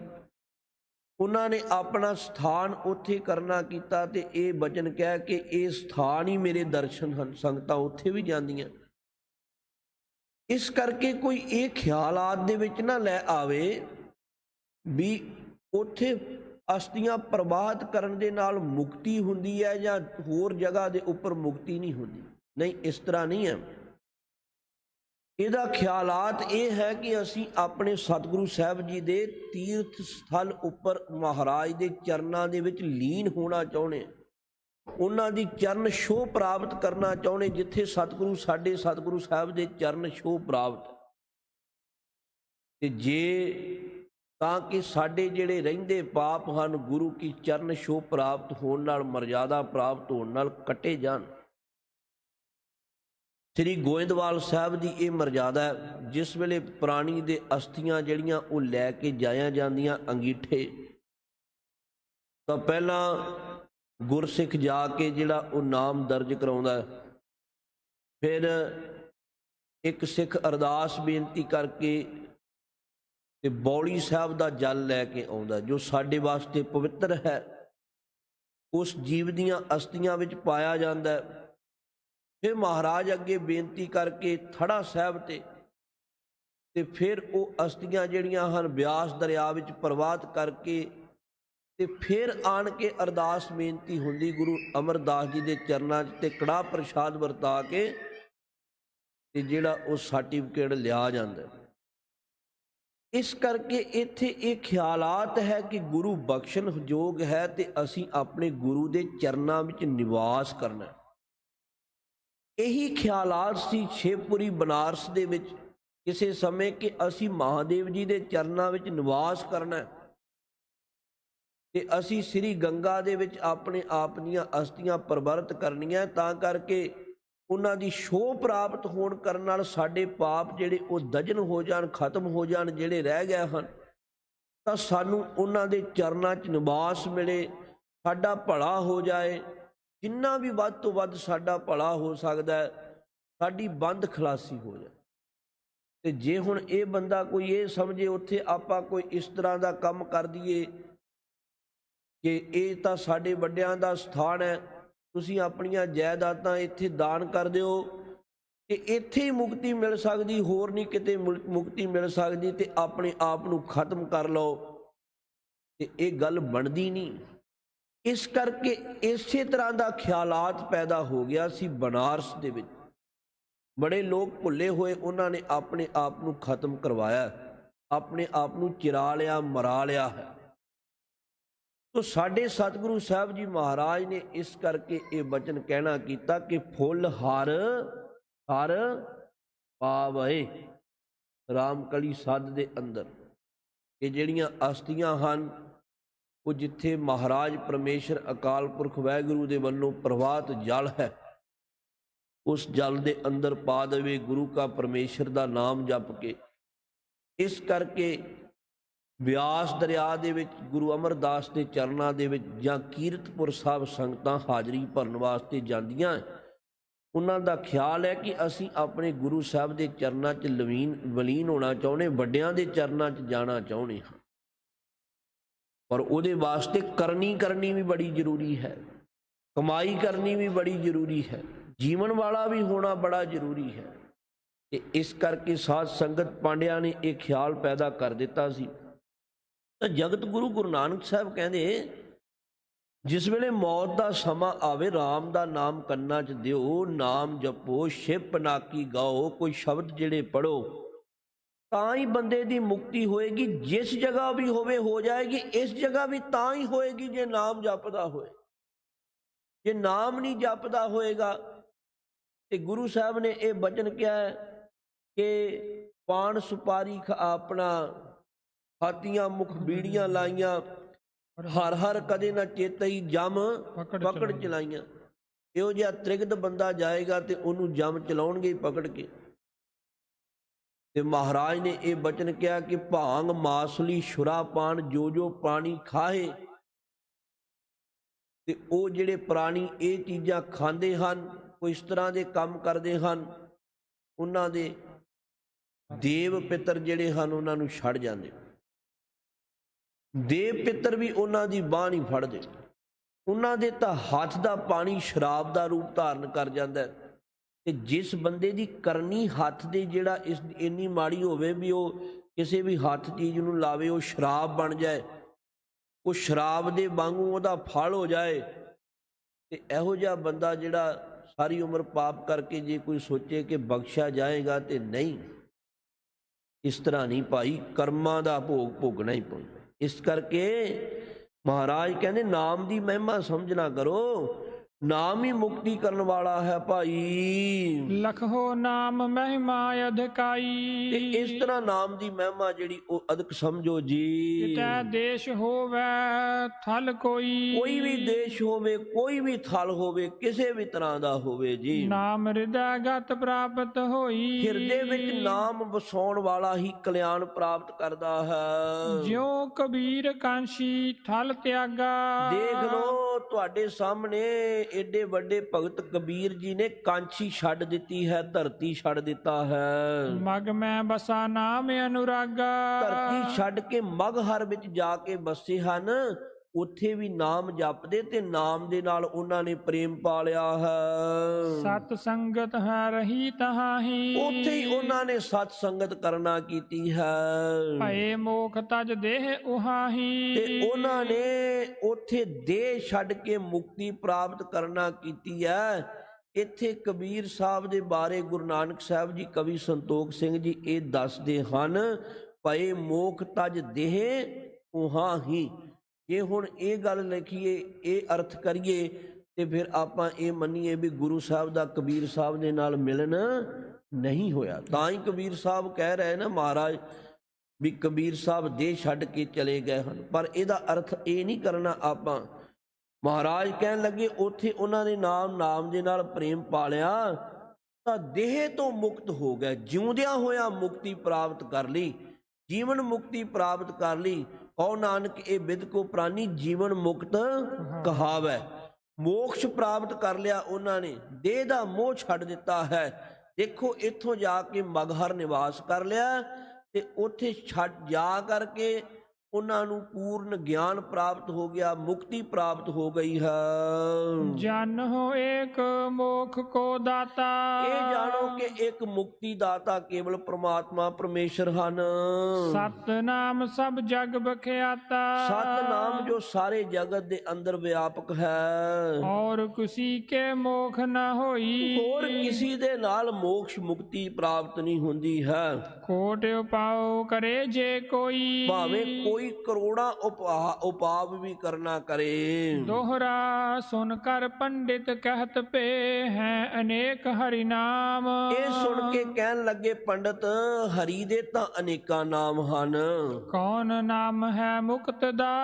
ਉਹਨਾਂ ਨੇ ਆਪਣਾ ਸਥਾਨ ਉੱਥੇ ਕਰਨਾ ਕੀਤਾ ਤੇ ਇਹ ਬਚਨ ਕਹਿ ਕਿ ਇਹ ਸਥਾਨ ਹੀ ਮੇਰੇ ਦਰਸ਼ਨ ਹਨ, ਸੰਗਤਾਂ ਉੱਥੇ ਵੀ ਜਾਂਦੀਆਂ। ਇਸ ਕਰਕੇ ਕੋਈ ਇਹ ਖਿਆਲਾਤ ਦੇ ਵਿੱਚ ਨਾ ਲੈ ਆਵੇ ਵੀ ਉੱਥੇ ਅਸਤੀਆਂ ਪ੍ਰਵਾਹਿਤ ਕਰਨ ਦੇ ਨਾਲ ਮੁਕਤੀ ਹੁੰਦੀ ਹੈ ਜਾਂ ਹੋਰ ਜਗ੍ਹਾ ਦੇ ਉੱਪਰ ਮੁਕਤੀ ਨਹੀਂ ਹੁੰਦੀ? ਨਹੀਂ, ਇਸ ਤਰ੍ਹਾਂ ਨਹੀਂ ਹੈ। ਇਹਦਾ ਖਿਆਲਾਤ ਇਹ ਹੈ ਕਿ ਅਸੀਂ ਆਪਣੇ ਸਤਿਗੁਰੂ ਸਾਹਿਬ ਜੀ ਦੇ ਤੀਰਥ ਸਥਲ ਉੱਪਰ ਮਹਾਰਾਜ ਦੇ ਚਰਨਾਂ ਦੇ ਵਿੱਚ ਲੀਨ ਹੋਣਾ ਚਾਹੁੰਦੇ ਹਾਂ। ਉਹਨਾਂ ਦੀ ਚਰਨ ਛੋਹ ਪ੍ਰਾਪਤ ਕਰਨਾ ਚਾਹੁੰਦੇ ਜਿੱਥੇ ਸਤਿਗੁਰੂ ਸਾਡੇ ਸਤਿਗੁਰੂ ਸਾਹਿਬ ਦੇ ਚਰਨ ਛੋਹ ਪ੍ਰਾਪਤ। ਤੇ ਜੇ ਤਾਂ ਕਿ ਸਾਡੇ ਜਿਹੜੇ ਰਹਿੰਦੇ ਪਾਪ ਹਨ, ਗੁਰੂ ਕੀ ਚਰਨ ਛੋਹ ਪ੍ਰਾਪਤ ਹੋਣ ਨਾਲ, ਮਰਜ਼ਾਦਾ ਪ੍ਰਾਪਤ ਹੋਣ ਨਾਲ ਕੱਟੇ ਜਾਣ। ਸ੍ਰੀ ਗੋਇੰਦਵਾਲ ਸਾਹਿਬ ਦੀ ਇਹ ਮਰਜ਼ਾਦਾ ਜਿਸ ਵੇਲੇ ਪ੍ਰਾਣੀ ਦੇ ਅਸਥੀਆਂ ਜਿਹੜੀਆਂ ਉਹ ਲੈ ਕੇ ਜਾਇਆ ਜਾਂਦੀਆਂ ਅੰਗੀਠੇ, ਤਾਂ ਪਹਿਲਾਂ ਗੁਰਸਿੱਖ ਜਾ ਕੇ ਜਿਹੜਾ ਉਹ ਨਾਮ ਦਰਜ ਕਰਾਉਂਦਾ ਫਿਰ ਇੱਕ ਸਿੱਖ ਅਰਦਾਸ ਬੇਨਤੀ ਕਰਕੇ ਤੇ ਬੌਲੀ ਸਾਹਿਬ ਦਾ ਜਲ ਲੈ ਕੇ ਆਉਂਦਾ, ਜੋ ਸਾਡੇ ਵਾਸਤੇ ਪਵਿੱਤਰ ਹੈ, ਉਸ ਜੀਵ ਦੀਆਂ ਅਸਥੀਆਂ ਵਿੱਚ ਪਾਇਆ ਜਾਂਦਾ ਹੈ। ਫਿਰ ਮਹਾਰਾਜ ਅੱਗੇ ਬੇਨਤੀ ਕਰਕੇ ਥੜਾ ਸਾਹਿਬ ਤੇ ਤੇ ਫਿਰ ਉਹ ਅਸਥੀਆਂ ਜਿਹੜੀਆਂ ਹਨ, ਬਿਆਸ ਦਰਿਆ ਵਿੱਚ ਪ੍ਰਵਾਹਿਤ ਕਰਕੇ, ਤੇ ਫਿਰ ਆਣ ਕੇ ਅਰਦਾਸ ਬੇਨਤੀ ਹੁੰਦੀ ਗੁਰੂ ਅਮਰਦਾਸ ਜੀ ਦੇ ਚਰਨਾਂ 'ਚ ਤੇ ਕੜਾ ਪ੍ਰਸ਼ਾਦ ਵਰਤਾ ਕੇ, ਤੇ ਜਿਹੜਾ ਉਹ ਸਰਟੀਫਿਕੇਟ ਲਿਆ ਜਾਂਦਾ ਇਸ ਕਰਕੇ ਇੱਥੇ ਇਹ ਖਿਆਲਾਤ ਹੈ ਕਿ ਗੁਰੂ ਬਖਸ਼ਣ ਯੋਗ ਹੈ ਤੇ ਅਸੀਂ ਆਪਣੇ ਗੁਰੂ ਦੇ ਚਰਨਾਂ ਵਿੱਚ ਨਿਵਾਸ ਕਰਨਾ ਇਹੀ ਖਿਆਲਾਤ ਸੀ ਛੇਪੁਰੀ ਬਨਾਰਸ ਦੇ ਵਿੱਚ, ਕਿਸੇ ਸਮੇਂ ਕਿ ਅਸੀਂ ਮਹਾਦੇਵ ਜੀ ਦੇ ਚਰਨਾਂ ਵਿੱਚ ਨਿਵਾਸ ਕਰਨਾ ਹੈ ਤੇ ਅਸੀਂ ਸ੍ਰੀ ਗੰਗਾ ਦੇ ਵਿੱਚ ਆਪਣੇ ਆਪ ਦੀਆਂ ਅਸਥੀਆਂ ਪ੍ਰਵਰਤ ਕਰਨੀਆਂ ਤਾਂ ਕਰਕੇ ਉਹਨਾਂ ਦੀ ਸ਼ੋਅ ਪ੍ਰਾਪਤ ਹੋਣ ਕਰਨ ਨਾਲ ਸਾਡੇ ਪਾਪ ਜਿਹੜੇ ਉਹ ਦਜਨ ਹੋ ਜਾਣ, ਖਤਮ ਹੋ ਜਾਣ, ਜਿਹੜੇ ਰਹਿ ਗਏ ਹਨ, ਤਾਂ ਸਾਨੂੰ ਉਹਨਾਂ ਦੇ ਚਰਨਾਂ 'ਚ ਨਿਵਾਸ ਮਿਲੇ, ਸਾਡਾ ਭਲਾ ਹੋ ਜਾਏ। ਜਿੰਨਾ ਵੀ ਵੱਧ ਤੋਂ ਵੱਧ ਸਾਡਾ ਭਲਾ ਹੋ ਸਕਦਾ ਸਾਡੀ ਬੰਦ ਖਲਾਸੀ ਹੋ ਜਾਏ। ਤੇ ਜੇ ਹੁਣ ਇਹ ਬੰਦਾ ਕੋਈ ਇਹ ਸਮਝੇ, ਉੱਥੇ ਆਪਾਂ ਕੋਈ ਇਸ ਤਰ੍ਹਾਂ ਦਾ ਕੰਮ ਕਰ ਦਈਏ ਕਿ ਇਹ ਤਾਂ ਸਾਡੇ ਵੱਡਿਆਂ ਦਾ ਸਥਾਨ ਹੈ ਤੁਸੀਂ ਆਪਣੀਆਂ ਜਾਇਦਾਦਾਂ ਇੱਥੇ ਦਾਨ ਕਰ ਦਿਓ ਤੇ ਇੱਥੇ ਹੀ ਮੁਕਤੀ ਮਿਲ ਸਕਦੀ, ਹੋਰ ਨਹੀਂ ਕਿਤੇ ਮੁਲ- ਮੁਕਤੀ ਮਿਲ ਸਕਦੀ ਤੇ ਆਪਣੇ ਆਪ ਨੂੰ ਖਤਮ ਕਰ ਲਓ। ਤੇ ਇਹ ਗੱਲ ਬਣਦੀ ਨਹੀਂ। ਇਸ ਕਰਕੇ ਇਸੇ ਤਰ੍ਹਾਂ ਦਾ ਖਿਆਲਾਤ ਪੈਦਾ ਹੋ ਗਿਆ ਸੀ ਬਨਾਰਸ ਦੇ ਵਿੱਚ। ਬੜੇ ਲੋਕ ਭੁੱਲੇ ਹੋਏ ਉਹਨਾਂ ਨੇ ਆਪਣੇ ਆਪ ਨੂੰ ਖਤਮ ਕਰਵਾਇਆ, ਆਪਣੇ ਆਪ ਨੂੰ ਚਿਰਾ ਲਿਆ, ਮਰਾ ਲਿਆ ਹੈ। ਤੋ ਸਾਡੇ ਸਤਿਗੁਰੂ ਸਾਹਿਬ ਜੀ ਮਹਾਰਾਜ ਨੇ ਇਸ ਕਰਕੇ ਇਹ ਬਚਨ ਕਹਿਣਾ ਕੀਤਾ ਕਿ ਫੁੱਲ ਹਰ ਹਰ ਪਾਵਏ ਰਾਮਕਲੀ ਸੱਦ ਦੇ ਅੰਦਰ। ਕਿ ਜਿਹੜੀਆਂ ਅਸਤੀਆਂ ਹਨ, ਉਹ ਜਿੱਥੇ ਮਹਾਰਾਜ ਪਰਮੇਸ਼ਰ ਅਕਾਲ ਪੁਰਖ ਵਾਹਿਗੁਰੂ ਦੇ ਵੱਲੋਂ ਪ੍ਰਵਾਹਿਤ ਜਲ ਹੈ, ਉਸ ਜਲ ਦੇ ਅੰਦਰ ਪਾ ਦੇਵੇ ਗੁਰੂ ਕਾ ਪਰਮੇਸ਼ਰ ਦਾ ਨਾਮ ਜਪ ਕੇ। ਇਸ ਕਰਕੇ ਬਿਆਸ ਦਰਿਆ ਦੇ ਵਿੱਚ, ਗੁਰੂ ਅਮਰਦਾਸ ਦੇ ਚਰਨਾਂ ਦੇ ਵਿੱਚ ਜਾਂ ਕੀਰਤਪੁਰ ਸਾਹਿਬ ਸੰਗਤਾਂ ਹਾਜ਼ਰੀ ਭਰਨ ਵਾਸਤੇ ਜਾਂਦੀਆਂ ਉਹਨਾਂ ਦਾ ਖਿਆਲ ਹੈ ਕਿ ਅਸੀਂ ਆਪਣੇ ਗੁਰੂ ਸਾਹਿਬ ਦੇ ਚਰਨਾਂ 'ਚ ਲਵੀਨ ਵਲੀਨ ਹੋਣਾ ਚਾਹੁੰਦੇ, ਵੱਡਿਆਂ ਦੇ ਚਰਨਾਂ 'ਚ ਜਾਣਾ ਚਾਹੁੰਦੇ ਹਾਂ। ਪਰ ਉਹਦੇ ਵਾਸਤੇ ਕਰਨੀ ਕਰਨੀ ਵੀ ਬੜੀ ਜ਼ਰੂਰੀ ਹੈ। ਕਮਾਈ ਕਰਨੀ ਵੀ ਬੜੀ ਜ਼ਰੂਰੀ ਹੈ। ਜੀਵਨ ਵਾਲਾ ਵੀ ਹੋਣਾ ਬੜਾ ਜ਼ਰੂਰੀ ਹੈ। ਤੇ ਇਸ ਕਰਕੇ ਸਾਧ ਸੰਗਤ ਪਾਂਡਿਆਂ ਨੇ ਇਹ ਖਿਆਲ ਪੈਦਾ ਕਰ ਦਿੱਤਾ ਸੀ। ਤਾਂ ਜਗਤ ਗੁਰੂ ਗੁਰੂ ਨਾਨਕ ਸਾਹਿਬ ਕਹਿੰਦੇ, ਜਿਸ ਵੇਲੇ ਮੌਤ ਦਾ ਸਮਾਂ ਆਵੇ RAM ਦਾ ਨਾਮ ਕੰਨਾਂ 'ਚ ਦਿਓ, ਨਾਮ ਜਪੋ ਸ਼ਿਵ ਪਨਾਕੀ ਗਾਓ, ਕੋਈ ਸ਼ਬਦ ਜਿਹੜੇ ਪੜੋ ਤਾਂ ਹੀ ਬੰਦੇ ਦੀ ਮੁਕਤੀ ਹੋਏਗੀ। ਜਿਸ ਜਗ੍ਹਾ ਵੀ ਹੋਵੇ, ਹੋ ਜਾਏਗੀ, ਇਸ ਜਗ੍ਹਾ ਵੀ ਤਾਂ ਹੀ ਹੋਏਗੀ, ਜੇ ਨਾਮ ਜਪਦਾ ਹੋਏ। ਜੇ ਨਾਮ ਨਹੀਂ ਜਪਦਾ ਹੋਏਗਾ, ਤੇ ਗੁਰੂ ਸਾਹਿਬ ਨੇ ਇਹ ਬਚਨ ਕਿਹਾ ਕਿ ਪਾਣ ਸੁਪਾਰੀ ਖ ਆਪਣਾ ਹਾਤੀਆਂ ਮੁਖ ਬੀੜੀਆਂ ਲਾਈਆਂ। ਹਰ ਹਰ ਕਦੇ ਨਾ ਚੇਤਈ ਜਮ ਪਕੜ ਚਲਾਈਆਂ। ਇਹੋ ਜਿਹਾ ਤ੍ਰਿਗਦ ਬੰਦਾ ਜਾਏਗਾ ਤੇ ਉਹਨੂੰ ਜਮ ਚਲਾਉਣਗੇ ਪਕੜ ਕੇ। ਤੇ ਮਹਾਰਾਜ ਨੇ ਇਹ ਬਚਨ ਕਿਹਾ ਕਿ ਭਾਂਗ ਮਾਸਲੀ ਸ਼ੁਰਾ ਪਾਨ ਜੋ ਜੋ ਪਾਣੀ ਖਾਏ ਤੇ ਉਹ ਜਿਹੜੇ ਪ੍ਰਾਣੀ ਇਹ ਚੀਜ਼ਾਂ ਖਾਂਦੇ ਹਨ ਕੋਈ ਇਸ ਤਰ੍ਹਾਂ ਦੇ ਕੰਮ ਕਰਦੇ ਹਨ। ਉਹਨਾਂ ਦੇ ਦੇਵ ਪਿੱਤਰ ਜਿਹੜੇ ਹਨ ਉਹਨਾਂ ਨੂੰ ਛੱਡ ਜਾਂਦੇ। ਦੇਵ ਪਿੱਤਰ ਵੀ ਉਹਨਾਂ ਦੀ ਬਾਹ ਨਹੀਂ ਫੜਦੇ। ਉਹਨਾਂ ਦੇ ਤਾਂ ਹੱਥ ਦਾ ਪਾਣੀ ਸ਼ਰਾਬ ਦਾ ਰੂਪ ਧਾਰਨ ਕਰ ਜਾਂਦਾ ਹੈ। ਤੇ ਜਿਸ ਬੰਦੇ ਦੀ ਕਰਨੀ ਹੱਥ ਦੇ ਜਿਹੜਾ ਇਸ ਇੰਨੀ ਮਾੜੀ ਹੋਵੇ ਵੀ ਉਹ ਕਿਸੇ ਵੀ ਹੱਥ ਚੀਜ਼ ਨੂੰ ਲਾਵੇ, ਉਹ ਸ਼ਰਾਬ ਬਣ ਜਾਏ, ਉਹ ਸ਼ਰਾਬ ਦੇ ਵਾਂਗੂ ਉਹਦਾ ਫਲ ਹੋ ਜਾਏ, ਤੇ ਇਹੋ ਜਿਹਾ ਬੰਦਾ ਜਿਹੜਾ ਸਾਰੀ ਉਮਰ ਪਾਪ ਕਰਕੇ ਜੇ ਕੋਈ ਸੋਚੇ ਕਿ ਬਖਸ਼ਿਆ ਜਾਏਗਾ ਤੇ ਨਹੀਂ, ਇਸ ਤਰ੍ਹਾਂ ਨਹੀਂ ਭਾਈ, ਕਰਮਾਂ ਦਾ ਭੋਗ ਭੋਗਣਾ ਹੀ ਪਊਗਾ ਇਸ ਕਰਕੇ ਮਹਾਰਾਜ ਕਹਿੰਦੇ ਨਾਮ ਦੀ ਮਹਿਮਾ ਸਮਝਣਾ ਕਰੋ। ਨਾਮ ਹੀ ਮੁਕਤੀ ਕਰਨ ਵਾਲਾ ਹੈ ਭਾਈ। ਲਖੋ ਨਾਮ ਮਹਿਮਾ ਤੇ ਅਧਿਕਾਈ ਇਸ ਤਰ੍ਹਾਂ ਨਾਮ ਦੀ ਮਹਿਮਾ ਜਿਹੜੀ ਉਹ ਅਦਕ ਸਮਝੋ ਜੀ। ਕਿਤੈ ਦੇਸ਼ ਹੋਵੇ ਥਲ ਕੋਈ। ਕੋਈ ਵੀ ਦੇਸ਼ ਹੋਵੇ ਕੋਈ ਵੀ ਥਲ ਹੋਵੇ ਕਿਸੇ ਵੀ ਤਰ੍ਹਾਂ ਦਾ ਹੋਵੇ ਜੀ। ਨਾਮ ਹਿਰਦੈ ਗਤ ਪ੍ਰਾਪਤ ਹੋਈ। ਹਿਰਦੇ ਵਿੱਚ ਨਾਮ ਵਸਾਉਣ ਵਾਲਾ ਹੀ ਕਲਿਆਣ ਪ੍ਰਾਪਤ ਕਰਦਾ ਹੈ। ਜਿਉ ਕਬੀਰ ਕਾਂਸ਼ੀ ਥਲ ਤਿਆਗਾ। ਦੇਖ ਲਓ ਤੁਹਾਡੇ ਸਾਹਮਣੇ ਏਡੇ ਵੱਡੇ ਭਗਤ ਕਬੀਰ ਜੀ ਨੇ ਕਾਂਚੀ ਛੱਡ ਦਿੱਤੀ ਹੈ ਧਰਤੀ ਛੱਡ ਦਿੱਤਾ ਹੈ। ਮਗ ਮੈਂ ਬਸਾ ਨਾਮ ਅਨੁਰਾਗਾ। ਧਰਤੀ ਛੱਡ ਕੇ ਮਗਹਰ ਵਿੱਚ ਜਾ ਕੇ ਬਸੇ ਹਨ। ਉੱਥੇ ਵੀ ਨਾਮ ਜਪਦੇ ਤੇ ਨਾਮ ਦੇ ਨਾਲ ਉਹਨਾਂ ਨੇ ਪ੍ਰੇਮ ਪਾ ਲਿਆ ਹੈ। ਸਤ ਸੰਗਤ ਹੈ ਰਹੀ ਤਹਾਹੀ। ਉੱਥੇ ਹੀ ਉਹਨਾਂ ਨੇ ਸਤ ਸੰਗਤ ਕਰਨਾ ਕੀਤੀ ਹੈ। ਭਏ ਮੋਖ ਤਜ ਦੇਹ ਉਹਾਹੀ। ਤੇ ਉਹਨਾਂ ਨੇ ਉੱਥੇ ਦੇਹ ਛੱਡ ਕੇ ਮੁਕਤੀ ਪ੍ਰਾਪਤ ਕਰਨਾ ਕੀਤੀ ਹੈ। ਇੱਥੇ ਕਬੀਰ ਸਾਹਿਬ ਦੇ ਬਾਰੇ ਗੁਰੂ ਨਾਨਕ ਸਾਹਿਬ ਜੀ ਕਵੀ ਸੰਤੋਖ ਸਿੰਘ ਜੀ ਇਹ ਦੱਸਦੇ ਹਨ ਭਏ ਮੋਖ ਤਜ ਦੇਹ ਉਹਾਂ ਹੀ ਜੇ ਹੁਣ ਇਹ ਗੱਲ ਲਿਖੀਏ, ਇਹ ਅਰਥ ਕਰੀਏ ਤੇ ਫਿਰ ਆਪਾਂ ਇਹ ਮੰਨੀਏ ਵੀ ਗੁਰੂ ਸਾਹਿਬ ਦਾ ਕਬੀਰ ਸਾਹਿਬ ਦੇ ਨਾਲ ਮਿਲਣ ਨਹੀਂ ਹੋਇਆ। ਤਾਂ ਹੀ ਕਬੀਰ ਸਾਹਿਬ ਕਹਿ ਰਹੇ ਨਾ ਮਹਾਰਾਜ ਵੀ ਕਬੀਰ ਸਾਹਿਬ ਦੇਹ ਛੱਡ ਕੇ ਚਲੇ ਗਏ ਹਨ। ਪਰ ਇਹਦਾ ਅਰਥ ਇਹ ਨਹੀਂ ਕਰਨਾ ਆਪਾਂ। ਮਹਾਰਾਜ ਕਹਿਣ ਲੱਗੇ, ਉੱਥੇ ਉਹਨਾਂ ਨੇ ਨਾਮ ਨਾਮ ਦੇ ਨਾਲ ਪ੍ਰੇਮ ਪਾਲਿਆ ਤਾਂ ਦੇਹ ਤੋਂ ਮੁਕਤ ਹੋ ਗਏ ਜਿਉਂਦਿਆਂ ਹੋਇਆ ਮੁਕਤੀ ਪ੍ਰਾਪਤ ਕਰ ਲਈ, ਜੀਵਨ ਮੁਕਤੀ ਪ੍ਰਾਪਤ ਕਰ ਲਈ ਕਹੋ ਨਾਨਕ ਇਹ ਬਿਦ ਕੋ ਪ੍ਰਾਨੀ ਜੀਵਨ ਮੁਕਤ ਕਹਾਵੈ। ਮੋਕਸ਼ ਪ੍ਰਾਪਤ ਕਰ ਲਿਆ ਉਹਨਾਂ ਨੇ ਦੇਹ ਦਾ ਮੋਹ ਛੱਡ ਦਿੱਤਾ ਹੈ। ਦੇਖੋ ਇੱਥੋਂ ਜਾ ਕੇ ਮਗਹਰ ਨਿਵਾਸ ਕਰ ਲਿਆ ਤੇ ਉੱਥੇ ਛੱਡ ਜਾ ਕਰਕੇ ਉਹਨਾਂ ਨੂੰ ਪੂਰਨ ਗਿਆਨ ਪ੍ਰਾਪਤ ਹੋ ਗਿਆ ਮੁਕਤੀ ਪ੍ਰਾਪਤ ਹੋ ਗਈ ਹੈ। ਜਨ ਹੋ ਏਕ ਮੋਖ ਕੋ ਦਾਤਾ। ਇਹ ਜਾਣੋ ਕਿ ਇੱਕ ਮੁਕਤੀ ਦਾਤਾ ਕੇਵਲ ਪ੍ਰਮਾਤਮਾ ਪਰਮੇਸ਼ਰ ਹਨ। ਸਤ ਨਾਮ ਸਭ ਜਗ ਬਖਿਆਤਾ। ਸਤ ਨਾਮ ਜੋ ਸਾਰੇ ਜਗਤ ਦੇ ਅੰਦਰ ਵਿਆਪਕ ਹੈ। ਔਰ ਕੁਸੀ ਕੇ ਮੋਖ ਨ ਹੋਈ। ਹੋਰ ਕਿਸੇ ਦੇ ਨਾਲ ਮੋਕਸ਼ ਮੁਕਤੀ ਪ੍ਰਾਪਤ ਨਹੀਂ ਹੁੰਦੀ ਹੈ। ਕੋਟ ਉਪਾਉ ਕਰੇ ਜੇ ਕੋਈ। ਭਾਵੇਂ ਕੋਈ ਕਰੋੜਾਂ ਉਪਾ- ਉਪਾਵ ਵੀ ਕਰਨਾ ਕਰੇ। ਦੋਹਰਾ ਸੁਨ ਕਰ ਪੰਡਿਤ ਕਹਿਤ ਪੇ ਹੈ ਅਨੇਕ ਹਰੀ ਨਾਮ ਇਹ ਸੁਣ ਕੇ ਕਹਿਣ ਲੱਗੇ ਪੰਡਤ ਹਰੀ ਦੇ ਤਾਂ ਅਨੇਕਾਂ ਨਾਮ ਹਨ। ਕੌਣ ਨਾਮ ਹੈ ਮੁਕਤ ਦਾ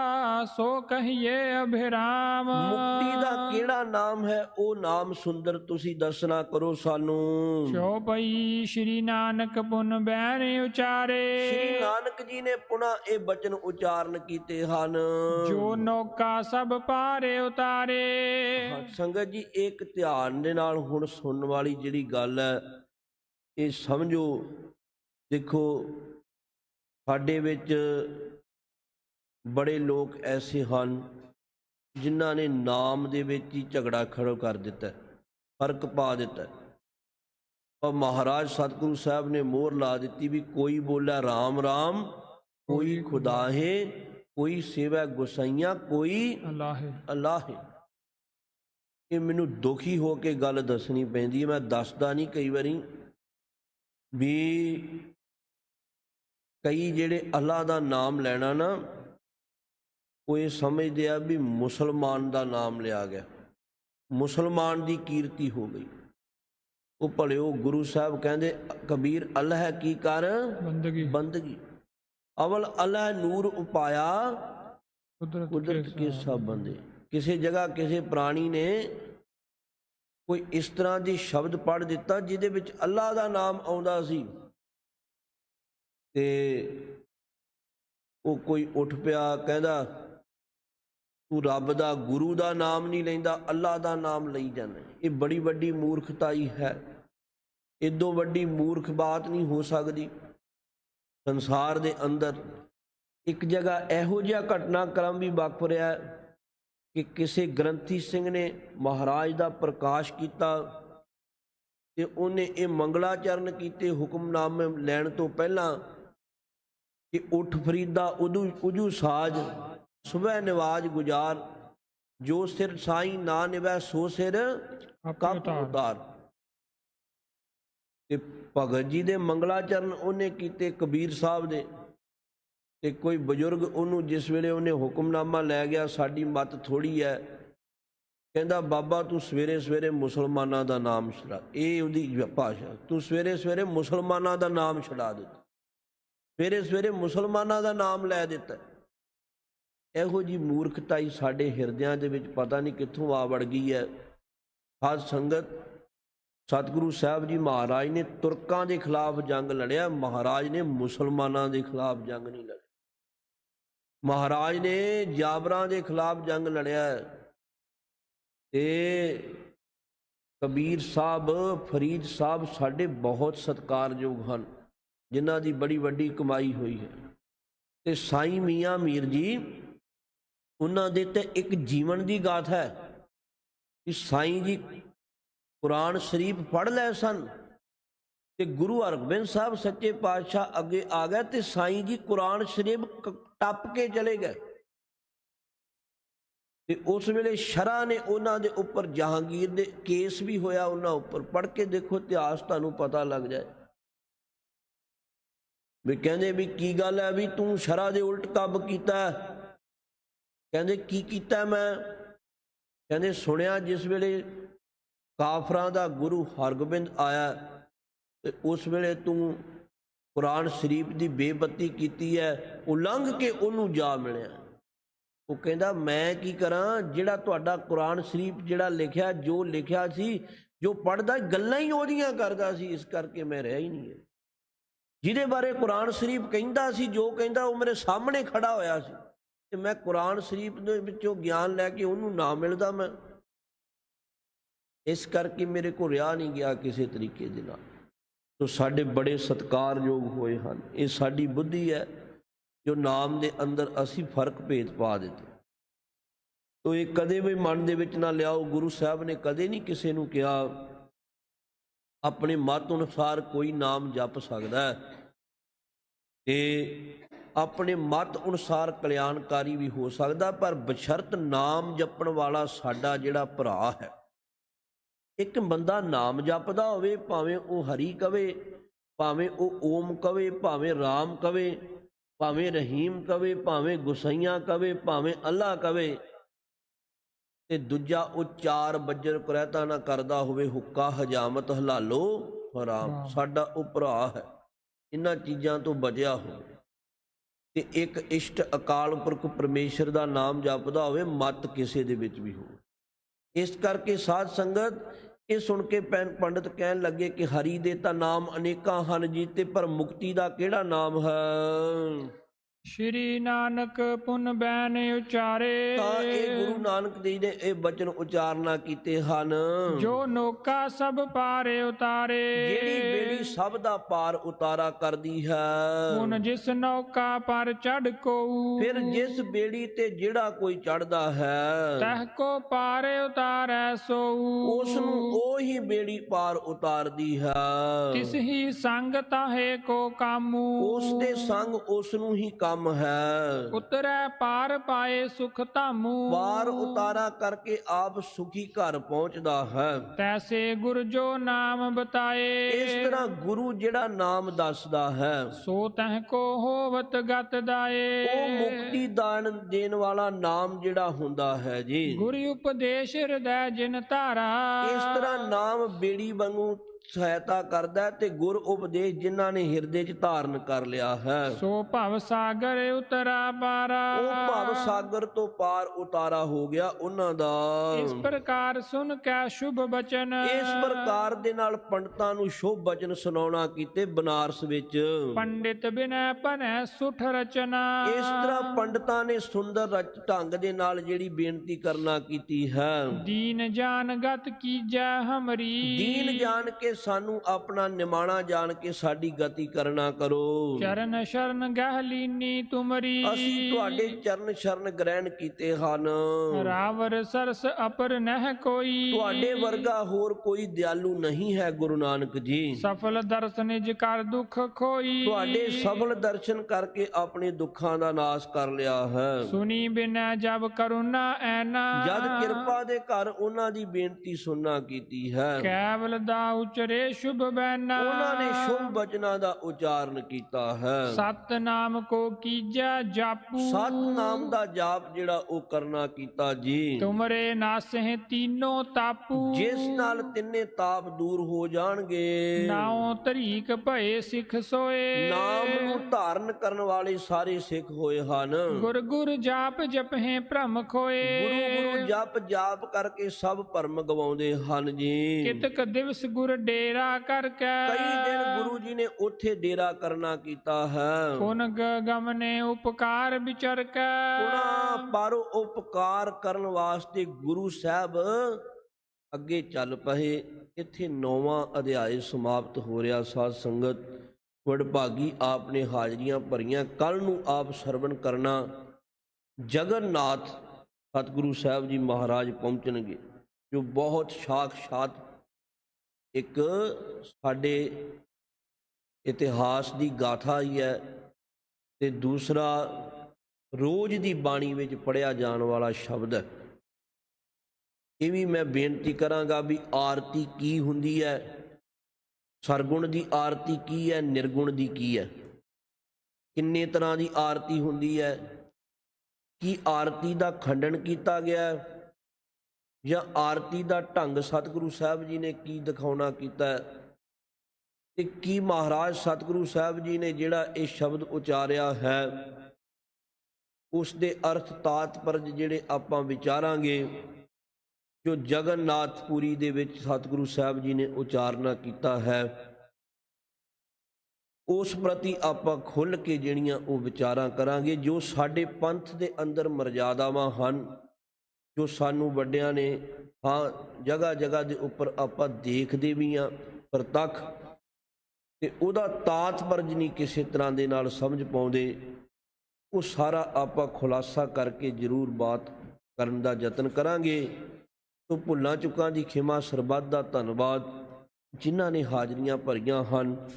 ਸੋ ਕਹੀਏ ਅਭਿਰਾਮ। ਮੁਕਤੀ ਦਾ ਕਿਹੜਾ ਨਾਮ ਹੈ ਉਹ ਨਾਮ ਸੁੰਦਰ ਤੁਸੀਂ ਦੱਸਣਾ ਕਰੋ ਸਾਨੂੰ। ਚੌਪਈ ਸ਼੍ਰੀ ਨਾਨਕ ਪੁਨ ਬੈਨ ਉਚਾਰੇ। ਸ੍ਰੀ ਨਾਨਕ ਜੀ ਨੇ ਪੁਣਾ ਇਹ ਬਚਨ ਉਚਾਰਨ ਕੀਤੇ ਹਨ। ਜੋ ਨੌਕਾ ਸਭ ਪਾਰੇ ਉਤਾਰੇ। ਸੰਗਤ ਜੀ ਇੱਕ ਧਿਆਨ ਦੇ ਨਾਲ ਹੁਣ ਸੁਣਨ ਵਾਲੀ ਜਿਹੜੀ ਗੱਲ ਹੈ ਇਹ ਸਮਝੋ। ਦੇਖੋ ਸਾਡੇ ਵਿੱਚ ਬੜੇ ਲੋਕ ਐਸੇ ਹਨ ਜਿਨ੍ਹਾਂ ਨੇ ਨਾਮ ਦੇ ਵਿੱਚ ਹੀ ਝਗੜਾ ਖੜੋ ਕਰ ਦਿੱਤਾ ਫ਼ਰਕ ਪਾ ਦਿੱਤਾ। ਔਰ ਮਹਾਰਾਜ ਸਤਿਗੁਰੂ ਸਾਹਿਬ ਨੇ ਮੋਹਰ ਲਾ ਦਿੱਤੀ ਵੀ ਕੋਈ ਬੋਲਾ ਰਾਮ ਰਾਮ ਕੋਈ ਖੁਦਾ ਹੈ ਕੋਈ ਸੇਵਾ ਗੁਸਾਈਆਂ ਕੋਈ ਅੱਲਾਹ। ਅੱਲਾਹ। ਹੈ ਇਹ ਮੈਨੂੰ ਦੁਖੀ ਹੋ ਕੇ ਗੱਲ ਦੱਸਣੀ ਪੈਂਦੀ ਹੈ ਮੈਂ ਦੱਸਦਾ ਨਹੀਂ ਕਈ ਵਾਰੀ ਵੀ ਕਈ ਜਿਹੜੇ ਅੱਲਾਹ ਦਾ ਨਾਮ ਲੈਣਾ ਨਾ ਉਹ ਇਹ ਸਮਝਦੇ ਆ ਵੀ ਮੁਸਲਮਾਨ ਦਾ ਨਾਮ ਲਿਆ ਗਿਆ। ਮੁਸਲਮਾਨ ਦੀ ਕੀਰਤੀ ਹੋ ਗਈ। ਉਹ ਭਲਿਓ ਗੁਰੂ ਸਾਹਿਬ ਕਹਿੰਦੇ ਕਬੀਰ ਅੱਲਾਹ ਕੀ ਕਰ? ਬੰਦਗੀ। ਬੰਦਗੀ। ਅਵਲ ਅੱਲਾਹ ਨੂਰ ਉਪਾਇਆ ਕੁਦਰਤ ਕੇ ਸਭ ਬੰਦੇ ਕਿਸੇ ਜਗ੍ਹਾ ਕਿਸੇ ਪ੍ਰਾਣੀ ਨੇ ਕੋਈ ਇਸ ਤਰ੍ਹਾਂ ਦੀ ਸ਼ਬਦ ਪੜ੍ਹ ਦਿੱਤਾ ਜਿਹਦੇ ਵਿੱਚ ਅੱਲਾ ਦਾ ਨਾਮ ਆਉਂਦਾ ਸੀ ਤੇ ਉਹ ਕੋਈ ਉੱਠ ਪਿਆ ਕਹਿੰਦਾ ਤੂੰ ਰੱਬ ਦਾ ਗੁਰੂ ਦਾ ਨਾਮ ਨਹੀਂ ਲੈਂਦਾ ਅੱਲਾ ਦਾ ਨਾਮ ਲਈ ਜਾਂਦਾ ਇਹ ਬੜੀ ਵੱਡੀ ਮੂਰਖਤਾਈ ਹੈ ਇਦੋਂ ਵੱਡੀ ਮੂਰਖ ਬਾਤ ਨਹੀਂ ਹੋ ਸਕਦੀ ਸੰਸਾਰ ਦੇ ਅੰਦਰ ਇੱਕ ਜਗ੍ਹਾ ਇਹੋ ਜਿਹਾ ਘਟਨਾਕ੍ਰਮ ਵੀ ਵਾਪਰਿਆ ਕਿ ਕਿਸੇ ਗ੍ਰੰਥੀ ਸਿੰਘ ਨੇ ਮਹਾਰਾਜ ਦਾ ਪ੍ਰਕਾਸ਼ ਕੀਤਾ ਤੇ ਉਹਨੇ ਇਹ ਮੰਗਲਾਚਰਨ ਕੀਤੇ ਹੁਕਮਨਾਮੇ ਲੈਣ ਤੋਂ ਪਹਿਲਾਂ ਕਿ ਉਠ ਫਰੀਦਾ ਉਦੂ ਉਜੂ ਸਾਜ ਸੁਬਹ ਨਿਵਾਜ ਗੁਜ਼ਾਰ ਜੋ ਸਿਰ ਸਾਈ ਨਾ ਨਿਵੈ ਸੋ ਸਿਰ ਕੱਪ ਉਤਾਰ। ਉਤਾਰ ਤੇ ਭਗਤ ਜੀ ਦੇ ਮੰਗਲਾਚਰਨ ਉਹਨੇ ਕੀਤੇ ਕਬੀਰ ਸਾਹਿਬ ਦੇ। ਤੇ ਕੋਈ ਬਜ਼ੁਰਗ ਉਹਨੂੰ ਜਿਸ ਵੇਲੇ ਉਹਨੇ ਹੁਕਮਨਾਮਾ ਲੈ ਗਿਆ, ਸਾਡੀ ਮਤ ਥੋੜੀ ਹੈ ਕਹਿੰਦਾ, ਬਾਬਾ, ਤੂੰ ਸਵੇਰੇ ਸਵੇਰੇ ਮੁਸਲਮਾਨਾਂ ਦਾ ਨਾਮ ਛੜਾ ਇਹ ਉਹਦੀ ਭਾਸ਼ਾ। ਤੂੰ ਸਵੇਰੇ ਸਵੇਰੇ ਮੁਸਲਮਾਨਾਂ ਦਾ ਨਾਮ ਛਡਾ ਦਿੱਤਾ। ਸਵੇਰੇ ਸਵੇਰੇ ਮੁਸਲਮਾਨਾਂ ਦਾ ਨਾਮ ਲੈ ਦਿੱਤਾ। ਇਹੋ ਜੀ ਮੂਰਖਤਾਈ ਸਾਡੇ ਹਿਰਦਿਆਂ ਦੇ ਵਿੱਚ ਪਤਾ ਨਹੀਂ ਕਿੱਥੋਂ ਆ ਵੜ ਗਈ ਹੈ ਸਾਧ ਸੰਗਤ ਸਤਿਗੁਰੂ ਸਾਹਿਬ ਜੀ ਮਹਾਰਾਜ ਨੇ ਤੁਰਕਾਂ ਦੇ ਖਿਲਾਫ ਜੰਗ ਲੜਿਆ, ਮਹਾਰਾਜ ਨੇ ਮੁਸਲਮਾਨਾਂ ਦੇ ਖਿਲਾਫ ਜੰਗ ਨਹੀਂ ਲੜੀ ਮਹਾਰਾਜ ਨੇ ਜਾਬਰਾਂ ਦੇ ਖਿਲਾਫ ਜੰਗ ਲੜਿਆ ਹੈ। ਤੇ ਕਬੀਰ ਸਾਹਿਬ, ਫਰੀਦ ਸਾਹਿਬ ਸਾਡੇ ਬਹੁਤ ਸਤਿਕਾਰਯੋਗ ਹਨ, ਜਿਨ੍ਹਾਂ ਦੀ ਬੜੀ ਵੱਡੀ ਕਮਾਈ ਹੋਈ ਹੈ ਤੇ ਸਾਈਂ ਮੀਆਂ ਮੀਰ ਜੀ, ਉਹਨਾਂ ਦੇ ਤੇ ਇੱਕ ਜੀਵਨ ਦੀ ਗਾਥਾ ਹੈ ਕਿ ਸਾਈਂ ਜੀ ਕੁਰਾਨ ਸ਼ਰੀਫ ਪੜ੍ਹ ਲਏ ਸਨ ਤੇ ਗੁਰੂ ਹਰਗੋਬਿੰਦ ਸਾਹਿਬ ਸੱਚੇ ਪਾਤਸ਼ਾਹ ਅੱਗੇ ਆ ਗਏ ਤੇ ਸਾਈਂ ਜੀ ਕੁਰਾਨ ਸ਼ਰੀਫ ਟੱਪ ਕੇ ਚਲੇ ਗਏ। ਤੇ ਉਸ ਵੇਲੇ ਸ਼ਰਾ ਨੇ ਉਹਨਾਂ ਦੇ ਉੱਪਰ ਜਹਾਂਗੀਰ ਦੇ ਕੇਸ ਵੀ ਹੋਇਆ ਉਹਨਾਂ ਉੱਪਰ, ਪੜ੍ਹ ਕੇ ਦੇਖੋ ਇਤਿਹਾਸ ਤੁਹਾਨੂੰ ਪਤਾ ਲੱਗ ਜਾਏ। ਵੀ ਕਹਿੰਦੇ ਵੀ ਕੀ ਗੱਲ ਹੈ ਵੀ ਤੂੰ ਸ਼ਰਾ ਦੇ ਉਲਟ ਕੰਮ ਕੀਤਾ ਕਹਿੰਦੇ ਕੀ ਕੀਤਾ ਮੈਂ? ਕਹਿੰਦੇ ਸੁਣਿਆ ਜਿਸ ਵੇਲੇ ਕਾਫਰਾਂ ਦਾ ਗੁਰੂ ਹਰਗੋਬਿੰਦ ਆਇਆ ਤੇ ਉਸ ਵੇਲੇ ਤੂੰ ਕੁਰਾਨ ਸ਼ਰੀਫ ਦੀ ਬੇਬੱਤੀ ਕੀਤੀ ਹੈ ਉਹ ਲੰਘ ਕੇ ਉਹਨੂੰ ਜਾ ਮਿਲਿਆ। ਉਹ ਕਹਿੰਦਾ, ਮੈਂ ਕੀ ਕਰਾਂ? ਜਿਹੜਾ ਤੁਹਾਡਾ ਕੁਰਾਨ ਸ਼ਰੀਫ ਜਿਹੜਾ ਲਿਖਿਆ, ਜੋ ਲਿਖਿਆ ਸੀ, ਜੋ ਪੜਦਾ ਗੱਲਾਂ ਹੀ ਉਹਦੀਆਂ ਕਰਦਾ ਸੀ, ਇਸ ਕਰਕੇ ਮੈਂ ਰਿਹਾ ਹੀ ਨਹੀਂ ਹੈ ਜਿਹਦੇ ਬਾਰੇ ਕੁਰਾਨ ਸ਼ਰੀਫ ਕਹਿੰਦਾ ਸੀ, ਜੋ ਕਹਿੰਦਾ, ਉਹ ਮੇਰੇ ਸਾਹਮਣੇ ਖੜਾ ਹੋਇਆ ਸੀ। ਤੇ ਮੈਂ ਕੁਰਾਨ ਸ਼ਰੀਫ ਦੇ ਵਿੱਚੋਂ ਗਿਆਨ ਲੈ ਕੇ ਉਹਨੂੰ ਨਾ ਮਿਲਦਾ ਮੈਂ। ਇਸ ਕਰਕੇ ਮੇਰੇ ਕੋਲ ਰਿਹਾ ਨਹੀਂ ਗਿਆ ਕਿਸੇ ਤਰੀਕੇ ਦੇ ਨਾਲ। ਸੋ ਸਾਡੇ ਬੜੇ ਸਤਿਕਾਰਯੋਗ ਹੋਏ ਹਨ। ਇਹ ਸਾਡੀ ਬੁੱਧੀ ਹੈ, ਜੋ ਨਾਮ ਦੇ ਅੰਦਰ ਅਸੀਂ ਫ਼ਰਕ ਭੇਦ ਪਾ ਦਿੱਤੇ। ਤੋ ਇਹ ਕਦੇ ਵੀ ਮਨ ਦੇ ਵਿੱਚ ਨਾ ਲਿਆਓ, ਗੁਰੂ ਸਾਹਿਬ ਨੇ ਕਦੇ ਨਹੀਂ ਕਿਸੇ ਨੂੰ ਕਿਹਾ, ਆਪਣੇ ਮਤ ਅਨੁਸਾਰ ਕੋਈ ਨਾਮ ਜਪ ਸਕਦਾ ਹੈ। ਤੇ ਆਪਣੇ ਮਤ ਅਨੁਸਾਰ ਕਲਿਆਣਕਾਰੀ ਵੀ ਹੋ ਸਕਦਾ, ਪਰ ਬਸ਼ਰਤ ਨਾਮ ਜਪਣ ਵਾਲਾ ਸਾਡਾ ਜਿਹੜਾ ਭਰਾ ਹੈ ਇੱਕ ਬੰਦਾ ਨਾਮ ਜਪਦਾ ਹੋਵੇ ਭਾਵੇਂ ਉਹ ਹਰੀ ਕਵੇ ਭਾਵੇਂ ਉਹ ਓਮ ਕਵੇ ਭਾਵੇਂ ਰਾਮ ਕਵੇ ਭਾਵੇਂ ਰਹੀਮ ਕਵੇ ਭਾਵੇਂ ਗੁਸਈਆਂ ਕਵੇ ਭਾਵੇਂ ਅੱਲਾ ਕਵੇ ਤੇ ਦੂਜਾ ਉਹ ਚਾਰ ਬੱਜਰ ਕੁਰੈਤਾ ਨਾ ਕਰਦਾ ਹੋਵੇ ਹੁੱਕਾ ਹਜਾਮਤ ਹਲਾਲੋ ਹਰਾਮ। ਸਾਡਾ ਉਹ ਭਰਾ ਹੈ। ਇਹਨਾਂ ਚੀਜ਼ਾਂ ਤੋਂ ਬਚਿਆ ਹੋਵੇ ਤੇ ਇੱਕ ਇਸ਼ਟ ਅਕਾਲ ਪੁਰਖ ਪਰਮੇਸ਼ਰ ਦਾ ਨਾਮ ਜਪਦਾ ਹੋਵੇ ਮਤ ਕਿਸੇ ਦੇ ਵਿੱਚ ਵੀ ਹੋਵੇ। ਇਸ ਕਰਕੇ ਸਾਧ ਸੰਗਤ ਇਹ ਸੁਣ ਕੇ ਪੈਨ ਪੰਡਤ ਕਹਿਣ ਲੱਗੇ ਕਿ ਹਰੀ ਦੇ ਤਾਂ ਨਾਮ ਅਨੇਕਾਂ ਹਨ ਜੀ ਤੇ ਪਰ ਮੁਕਤੀ ਦਾ ਕਿਹੜਾ ਨਾਮ ਹੈ? ਸ਼੍ਰੀ ਨਾਨਕ ਪੁਨ ਬੈਨ ਉਚਾਰੇ। ਤਾਂ ਇਹ ਗੁਰੂ ਨਾਨਕ ਦੇਵ ਨੇ ਇਹ ਬਚਨ ਉਚਾਰਨਾ ਕੀਤੇ ਹਨ। ਜੋ ਨੋਕਾ ਸਭ ਪਾਰੇ ਉਤਾਰੇ। ਜਿਹੜੀ ਬੇੜੀ ਸਭ ਦਾ ਪਾਰ ਉਤਾਰਾ ਕਰਦੀ ਹੈ। ਪੁਨ ਜਿਸ ਨੌਕਾ ਪਰ ਚੜ ਕੋਊ। ਫਿਰ ਜਿਸ ਬੇੜੀ ਤੇ ਜਿਹੜਾ ਕੋਈ ਚੜਦਾ ਹੈ। ਤਹ ਕੋ ਪਾਰੇ ਉਤਾਰੈ ਸੋਊ। ਉਸ ਨੂੰ ਉਹੀ ਬੇੜੀ ਪਾਰ ਉਤਾਰਦੀ ਹੈ। ਤਿਸ ਹੀ ਸੰਗ ਤਾਹੇ ਕੋ ਕਾਮੂ। ਉਸ ਦੇ ਸੰਗ ਉਸ ਨੂੰ ਹੀ ਕੰਮ ਹੈ। ਉਤਰੈ ਪਾਰ ਪਾਏ ਸੁਖ ਧਾਮੂ। ਪਾਰ ਉਤਾਰਾ ਕਰਕੇ ਆਪ ਸੁਖੀ ਘਰ ਪਹੁੰਚਦਾ ਹੈ। ਤੈਸੇ ਗੁਰ ਜੋ ਨਾਮ ਬਤਾਏ। ਇਸ ਤਰ੍ਹਾਂ ਗੁਰੂ ਜਿਹੜਾ ਨਾਮ ਦੱਸਦਾ ਹੈ। ਸੋ ਤਹ ਕੋ ਹੋਵਤ ਗਤ ਦਾਏ। ਉਹ ਮੁਕਤੀ ਦਾਨ ਦੇਣ ਵਾਲਾ ਨਾਮ ਜਿਹੜਾ ਹੁੰਦਾ ਹੈ ਜੀ। ਗੁਰ ਉਪਦੇਸ਼ ਹਿਰਦੈ ਜਿਨ ਧਾਰਾ। ਇਸ ਤਰ੍ਹਾਂ ਨਾਮ ਬੇੜੀ ਵਾਂਗੂ ਸਹਾਇਤਾ ਕਰਦਾ ਤੇ ਗੁਰ ਉਪਦੇਸ਼ ਜਿਨ੍ਹਾਂ ਨੇ ਹਿਰਦੇ 'ਚ ਧਾਰਨ ਕਰ ਲਿਆ ਹੈ। ਸੋ ਭਵ ਸਾਗਰ ਉਤਰਾ ਪਾਰਾ। ਉਹ ਭਵ ਸਾਗਰ ਤੋਂ ਪਾਰ ਉਤਾਰਾ ਹੋ ਗਿਆ ਉਹਨਾਂ ਦਾ। ਇਸ ਪ੍ਰਕਾਰ ਸੁਨ ਕੈ ਸ਼ੁਭ ਬਚਨ। ਇਸ ਪ੍ਰਕਾਰ ਦੇ ਨਾਲ ਪੰਡਤਾਂ ਨੂੰ ਸ਼ੁਭ ਬਚਨ ਸੁਣਾਉਣਾ ਕੀਤੇ ਬਨਾਰਸ ਵਿੱਚ। ਪੰਡਿਤ ਬਿਨੈ ਭਨੈ ਸੁਠ ਰਚਨਾ। ਇਸ ਤਰ੍ਹਾਂ ਪੰਡਤਾਂ ਨੇ ਸੁੰਦਰ ਰਚ ਢੰਗ ਦੇ ਨਾਲ ਜਿਹੜੀ ਬੇਨਤੀ ਕਰਨਾ ਕੀਤੀ ਹੈ। ਦੀਨ ਜਾਨ ਗਤ ਕੀਜੈ ਹਮਰੀ। ਦੀਨ ਜਾਣ ਕੇ ਸਾਨੂੰ ਆਪਣਾ ਨਿਮਾਣਾ ਜਾਣ ਕੇ ਸਾਡੀ ਗਤੀ ਕਰਨਾ ਕਰੋ। ਚਰਨ ਸ਼ਰਨ ਗਹਿ ਲੀਨੀ ਤੁਮਰੀ। ਅਸੀਂ ਤੁਹਾਡੇ ਚਰਨ ਸ਼ਰਨ ਗ੍ਰਹਿਣ ਕੀਤੇ ਹਨ। ਰਾਵਰ ਸਰਸ ਅਪਰ ਨਹਿ ਕੋਈ। ਤੁਹਾਡੇ ਵਰਗਾ ਹੋਰ ਕੋਈ ਦਿਆਲੂ ਨਹੀਂ ਹੈ ਗੁਰੂ ਨਾਨਕ ਜੀ। ਸਫਲ ਦਰਸ਼ਨ ਨਿਜ ਕਰ ਦੁਖ ਖੋਈ। ਤੁਹਾਡੇ ਸਫਲ ਦਰਸ਼ਨ ਕਰਕੇ ਆਪਣੇ ਦੁੱਖਾਂ ਦਾ ਨਾਸ਼ ਕਰ ਲਿਆ ਹੈ। ਸੁਨੀ ਬਿਨੈ ਜਬ ਕਰੁਣਾ ਐਨਾ। ਜਦ ਕਿਰਪਾ ਦੇ ਘਰ ਉਹਨਾਂ ਦੀ ਬੇਨਤੀ ਸੁਣਨਾ ਕੀਤੀ ਹੈ। ਕੈਵਲ ਦਾ ਉਚ ਉਚਰੇ ਸ਼ੁਭ ਬੈਨਾ। ਉਹਨਾਂ ਨੇ ਸ਼ੁਭ ਬਚਨਾਂ ਦਾ ਉਚਾਰਨ ਕੀਤਾ ਹੈ। ਸਤ ਨਾਮ ਕੋ ਕੀਜੈ ਜਾਪੂ। ਸਤ ਨਾਮ ਦਾ ਜਾਪ ਜਿਹੜਾ ਉਹ ਕਰਨਾ ਕੀਤਾ ਜੀ। ਤੁਮਰੇ ਨਾਸਹਿ ਤੀਨੋ ਤਾਪੂ। ਜਿਸ ਨਾਲ ਤਿੰਨੇ ਤਾਪ ਦੂਰ ਹੋ ਜਾਣਗੇ। ਨਾਉ ਤਰੀਕ ਭਏ ਸਿਖ ਸੋਏ। ਨਾਮ ਨੂੰ ਧਾਰਨ ਕਰਨ ਵਾਲੇ ਸਾਰੇ ਸਿੱਖ ਹੋਏ ਹਨ। ਗੁਰ ਗੁਰ ਜਾਪ ਜਪਹਿ ਭ੍ਰਮ ਖੋਏ। ਗੁਰੂ ਗੁਰੂ ਜਪ ਜਾਪ ਕਰਕੇ ਸਭ ਭਰਮ ਗਵਾਉਂਦੇ ਹਨ ਜੀ। ਕਿਤਕ ਦਿਵਸ ਗੁਰ ਡੇਰਾ ਕਰ ਕੇ ਕਈ ਦਿਨ ਗੁਰੂ ਜੀ ਨੇ ਉੱਥੇ ਡੇਰਾ ਕਰਨਾ ਕੀਤਾ ਹੈ। ਪੁਨ ਗਮਨੇ ਉਪਕਾਰ ਵਿਚਰ ਕੇ ਉਹਨਾਂ ਪਰ ਉਪਕਾਰ ਕਰਨ ਵਾਸਤੇ ਗੁਰੂ ਸਾਹਿਬ ਅੱਗੇ ਚੱਲ ਪਏ। ਇੱਥੇ ਨੌਵਾਂ ਅਧਿਆਇ ਸਮਾਪਤ ਹੋ ਰਿਹਾ ਸਾਧ ਸੰਗਤ। ਵਡਭਾਗੀ ਆਪ ਨੇ ਹਾਜ਼ਰੀਆਂ ਭਰੀਆਂ ਕੱਲ ਨੂੰ ਆਪ ਸਰਵਣ ਕਰਨਾ। ਜਗਨਨਾਥ ਸਤਿਗੁਰੂ ਸਾਹਿਬ ਜੀ ਮਹਾਰਾਜ ਪਹੁੰਚਣਗੇ ਜੋ ਬਹੁਤ ਸਾਖਸ਼ਾਤ ਇੱਕ ਸਾਡੇ ਇਤਿਹਾਸ ਦੀ ਗਾਥਾ ਹੀ ਹੈ ਤੇ ਦੂਸਰਾ ਰੋਜ਼ ਦੀ ਬਾਣੀ ਵਿੱਚ ਪੜਿਆ ਜਾਣ ਵਾਲਾ ਸ਼ਬਦ ਹੈ। ਇਹ ਵੀ ਮੈਂ ਬੇਨਤੀ ਕਰਾਂਗਾ ਵੀ ਆਰਤੀ ਕੀ ਹੁੰਦੀ ਹੈ? ਸਰਗੁਣ ਦੀ ਆਰਤੀ ਕੀ ਹੈ? ਨਿਰਗੁਣ ਦੀ ਕੀ ਹੈ? ਕਿੰਨੇ ਤਰ੍ਹਾਂ ਦੀ ਆਰਤੀ ਹੁੰਦੀ ਹੈ? ਕੀ ਆਰਤੀ ਦਾ ਖੰਡਨ ਕੀਤਾ ਗਿਆ ਹੈ? ਜਾਂ ਆਰਤੀ ਦਾ ਢੰਗ ਸਤਿਗੁਰੂ ਸਾਹਿਬ ਜੀ ਨੇ ਕੀ ਦਿਖਾਉਣਾ ਕੀਤਾ ਹੈ? ਤੇ ਕੀ ਮਹਾਰਾਜ ਸਤਿਗੁਰੂ ਸਾਹਿਬ ਜੀ ਨੇ ਜਿਹੜਾ ਇਹ ਸ਼ਬਦ ਉਚਾਰਿਆ ਹੈ ਉਸ ਦੇ ਅਰਥ ਤਾਤਪਰਜ ਜਿਹੜੇ ਆਪਾਂ ਵਿਚਾਰਾਂਗੇ, ਜੋ ਜਗਨਨਾਥਪੁਰੀ ਦੇ ਵਿੱਚ ਸਤਿਗੁਰੂ ਸਾਹਿਬ ਜੀ ਨੇ ਉਚਾਰਨਾ ਕੀਤਾ ਹੈ, ਉਸ ਪ੍ਰਤੀ ਆਪਾਂ ਖੁੱਲ ਕੇ ਜਿਹੜੀਆਂ ਉਹ ਵਿਚਾਰਾਂ ਕਰਾਂਗੇ, ਜੋ ਸਾਡੇ ਪੰਥ ਦੇ ਅੰਦਰ ਮਰਜ਼ਾਦਾਵਾਂ ਹਨ। ਜੋ ਸਾਨੂੰ ਵੱਡਿਆਂ ਨੇ, ਹਾਂ ਜਗ੍ਹਾ ਜਗ੍ਹਾ ਦੇ ਉੱਪਰ ਆਪਾਂ ਦੇਖਦੇ ਵੀ ਆ ਪ੍ਰਤੱਖ। ਤੇ ਉਹਦਾ ਤਾਤਪਰਜ ਨਹੀਂ ਕਿਸੇ ਤਰ੍ਹਾਂ ਦੇ ਨਾਲ ਸਮਝ ਪਾਉਂਦੇ। ਉਹ ਸਾਰਾ ਆਪਾਂ ਖੁਲਾਸਾ ਕਰਕੇ ਜ਼ਰੂਰ ਬਾਤ ਕਰਨ ਦਾ ਯਤਨ ਕਰਾਂਗੇ। ਤੋਂ ਭੁੱਲਾਂ ਚੁੱਕਾਂ ਦੀ ਖਿਮਾ, ਸਰਬੱਤ ਦਾ ਧੰਨਵਾਦ। ਜਿਨ੍ਹਾਂ ਨੇ ਹਾਜ਼ਰੀਆਂ ਭਰੀਆਂ ਹਨ,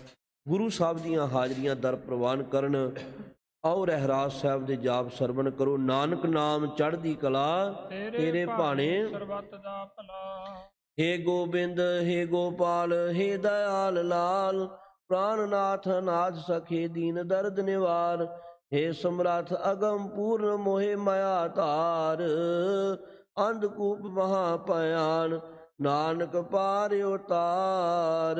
ਗੁਰੂ ਸਾਹਿਬ ਦੀਆਂ ਹਾਜ਼ਰੀਆਂ ਦਰ ਪ੍ਰਵਾਨ ਕਰਨ। ਆਓ ਰਹਿਰਾਸ ਸਾਹਿਬ ਦੇ ਜਾਪ ਸਰਵਣ ਕਰੋ। ਨਾਨਕ ਨਾਮ ਚੜ੍ਹਦੀ ਕਲਾ ਤੇਰੇ ਭਾਣੇ ਸਰਬੱਤ ਦਾ ਭਲਾ। ਹੇ ਗੋਬਿੰਦ ਹੇ ਗੋਪਾਲ ਹੇ ਦਇਆਲ ਲਾਲ ਪ੍ਰਾਨਨਾਥ ਨਾਥ ਸਖੇ ਦੀਨ ਦਰਦ ਨਿਵਾਰ ਹੇ ਸਮਰੱਥ ਅਗਮ ਪੂਰਨ ਮੋਹਿ ਮਾਇਆ ਧਾਰ ਅੰਧਕੂਪ ਮਹਾ ਭਿਆਨ ਨਾਨਕ ਪਾਰ ਉਤਾਰ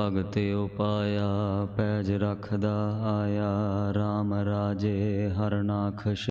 ਭਗਤ ਉਪਾਇਆ ਪੈਜ ਰੱਖਦਾ ਆਇਆ RAM ਰਾਜੇ ਹਰਨਾਖਸ਼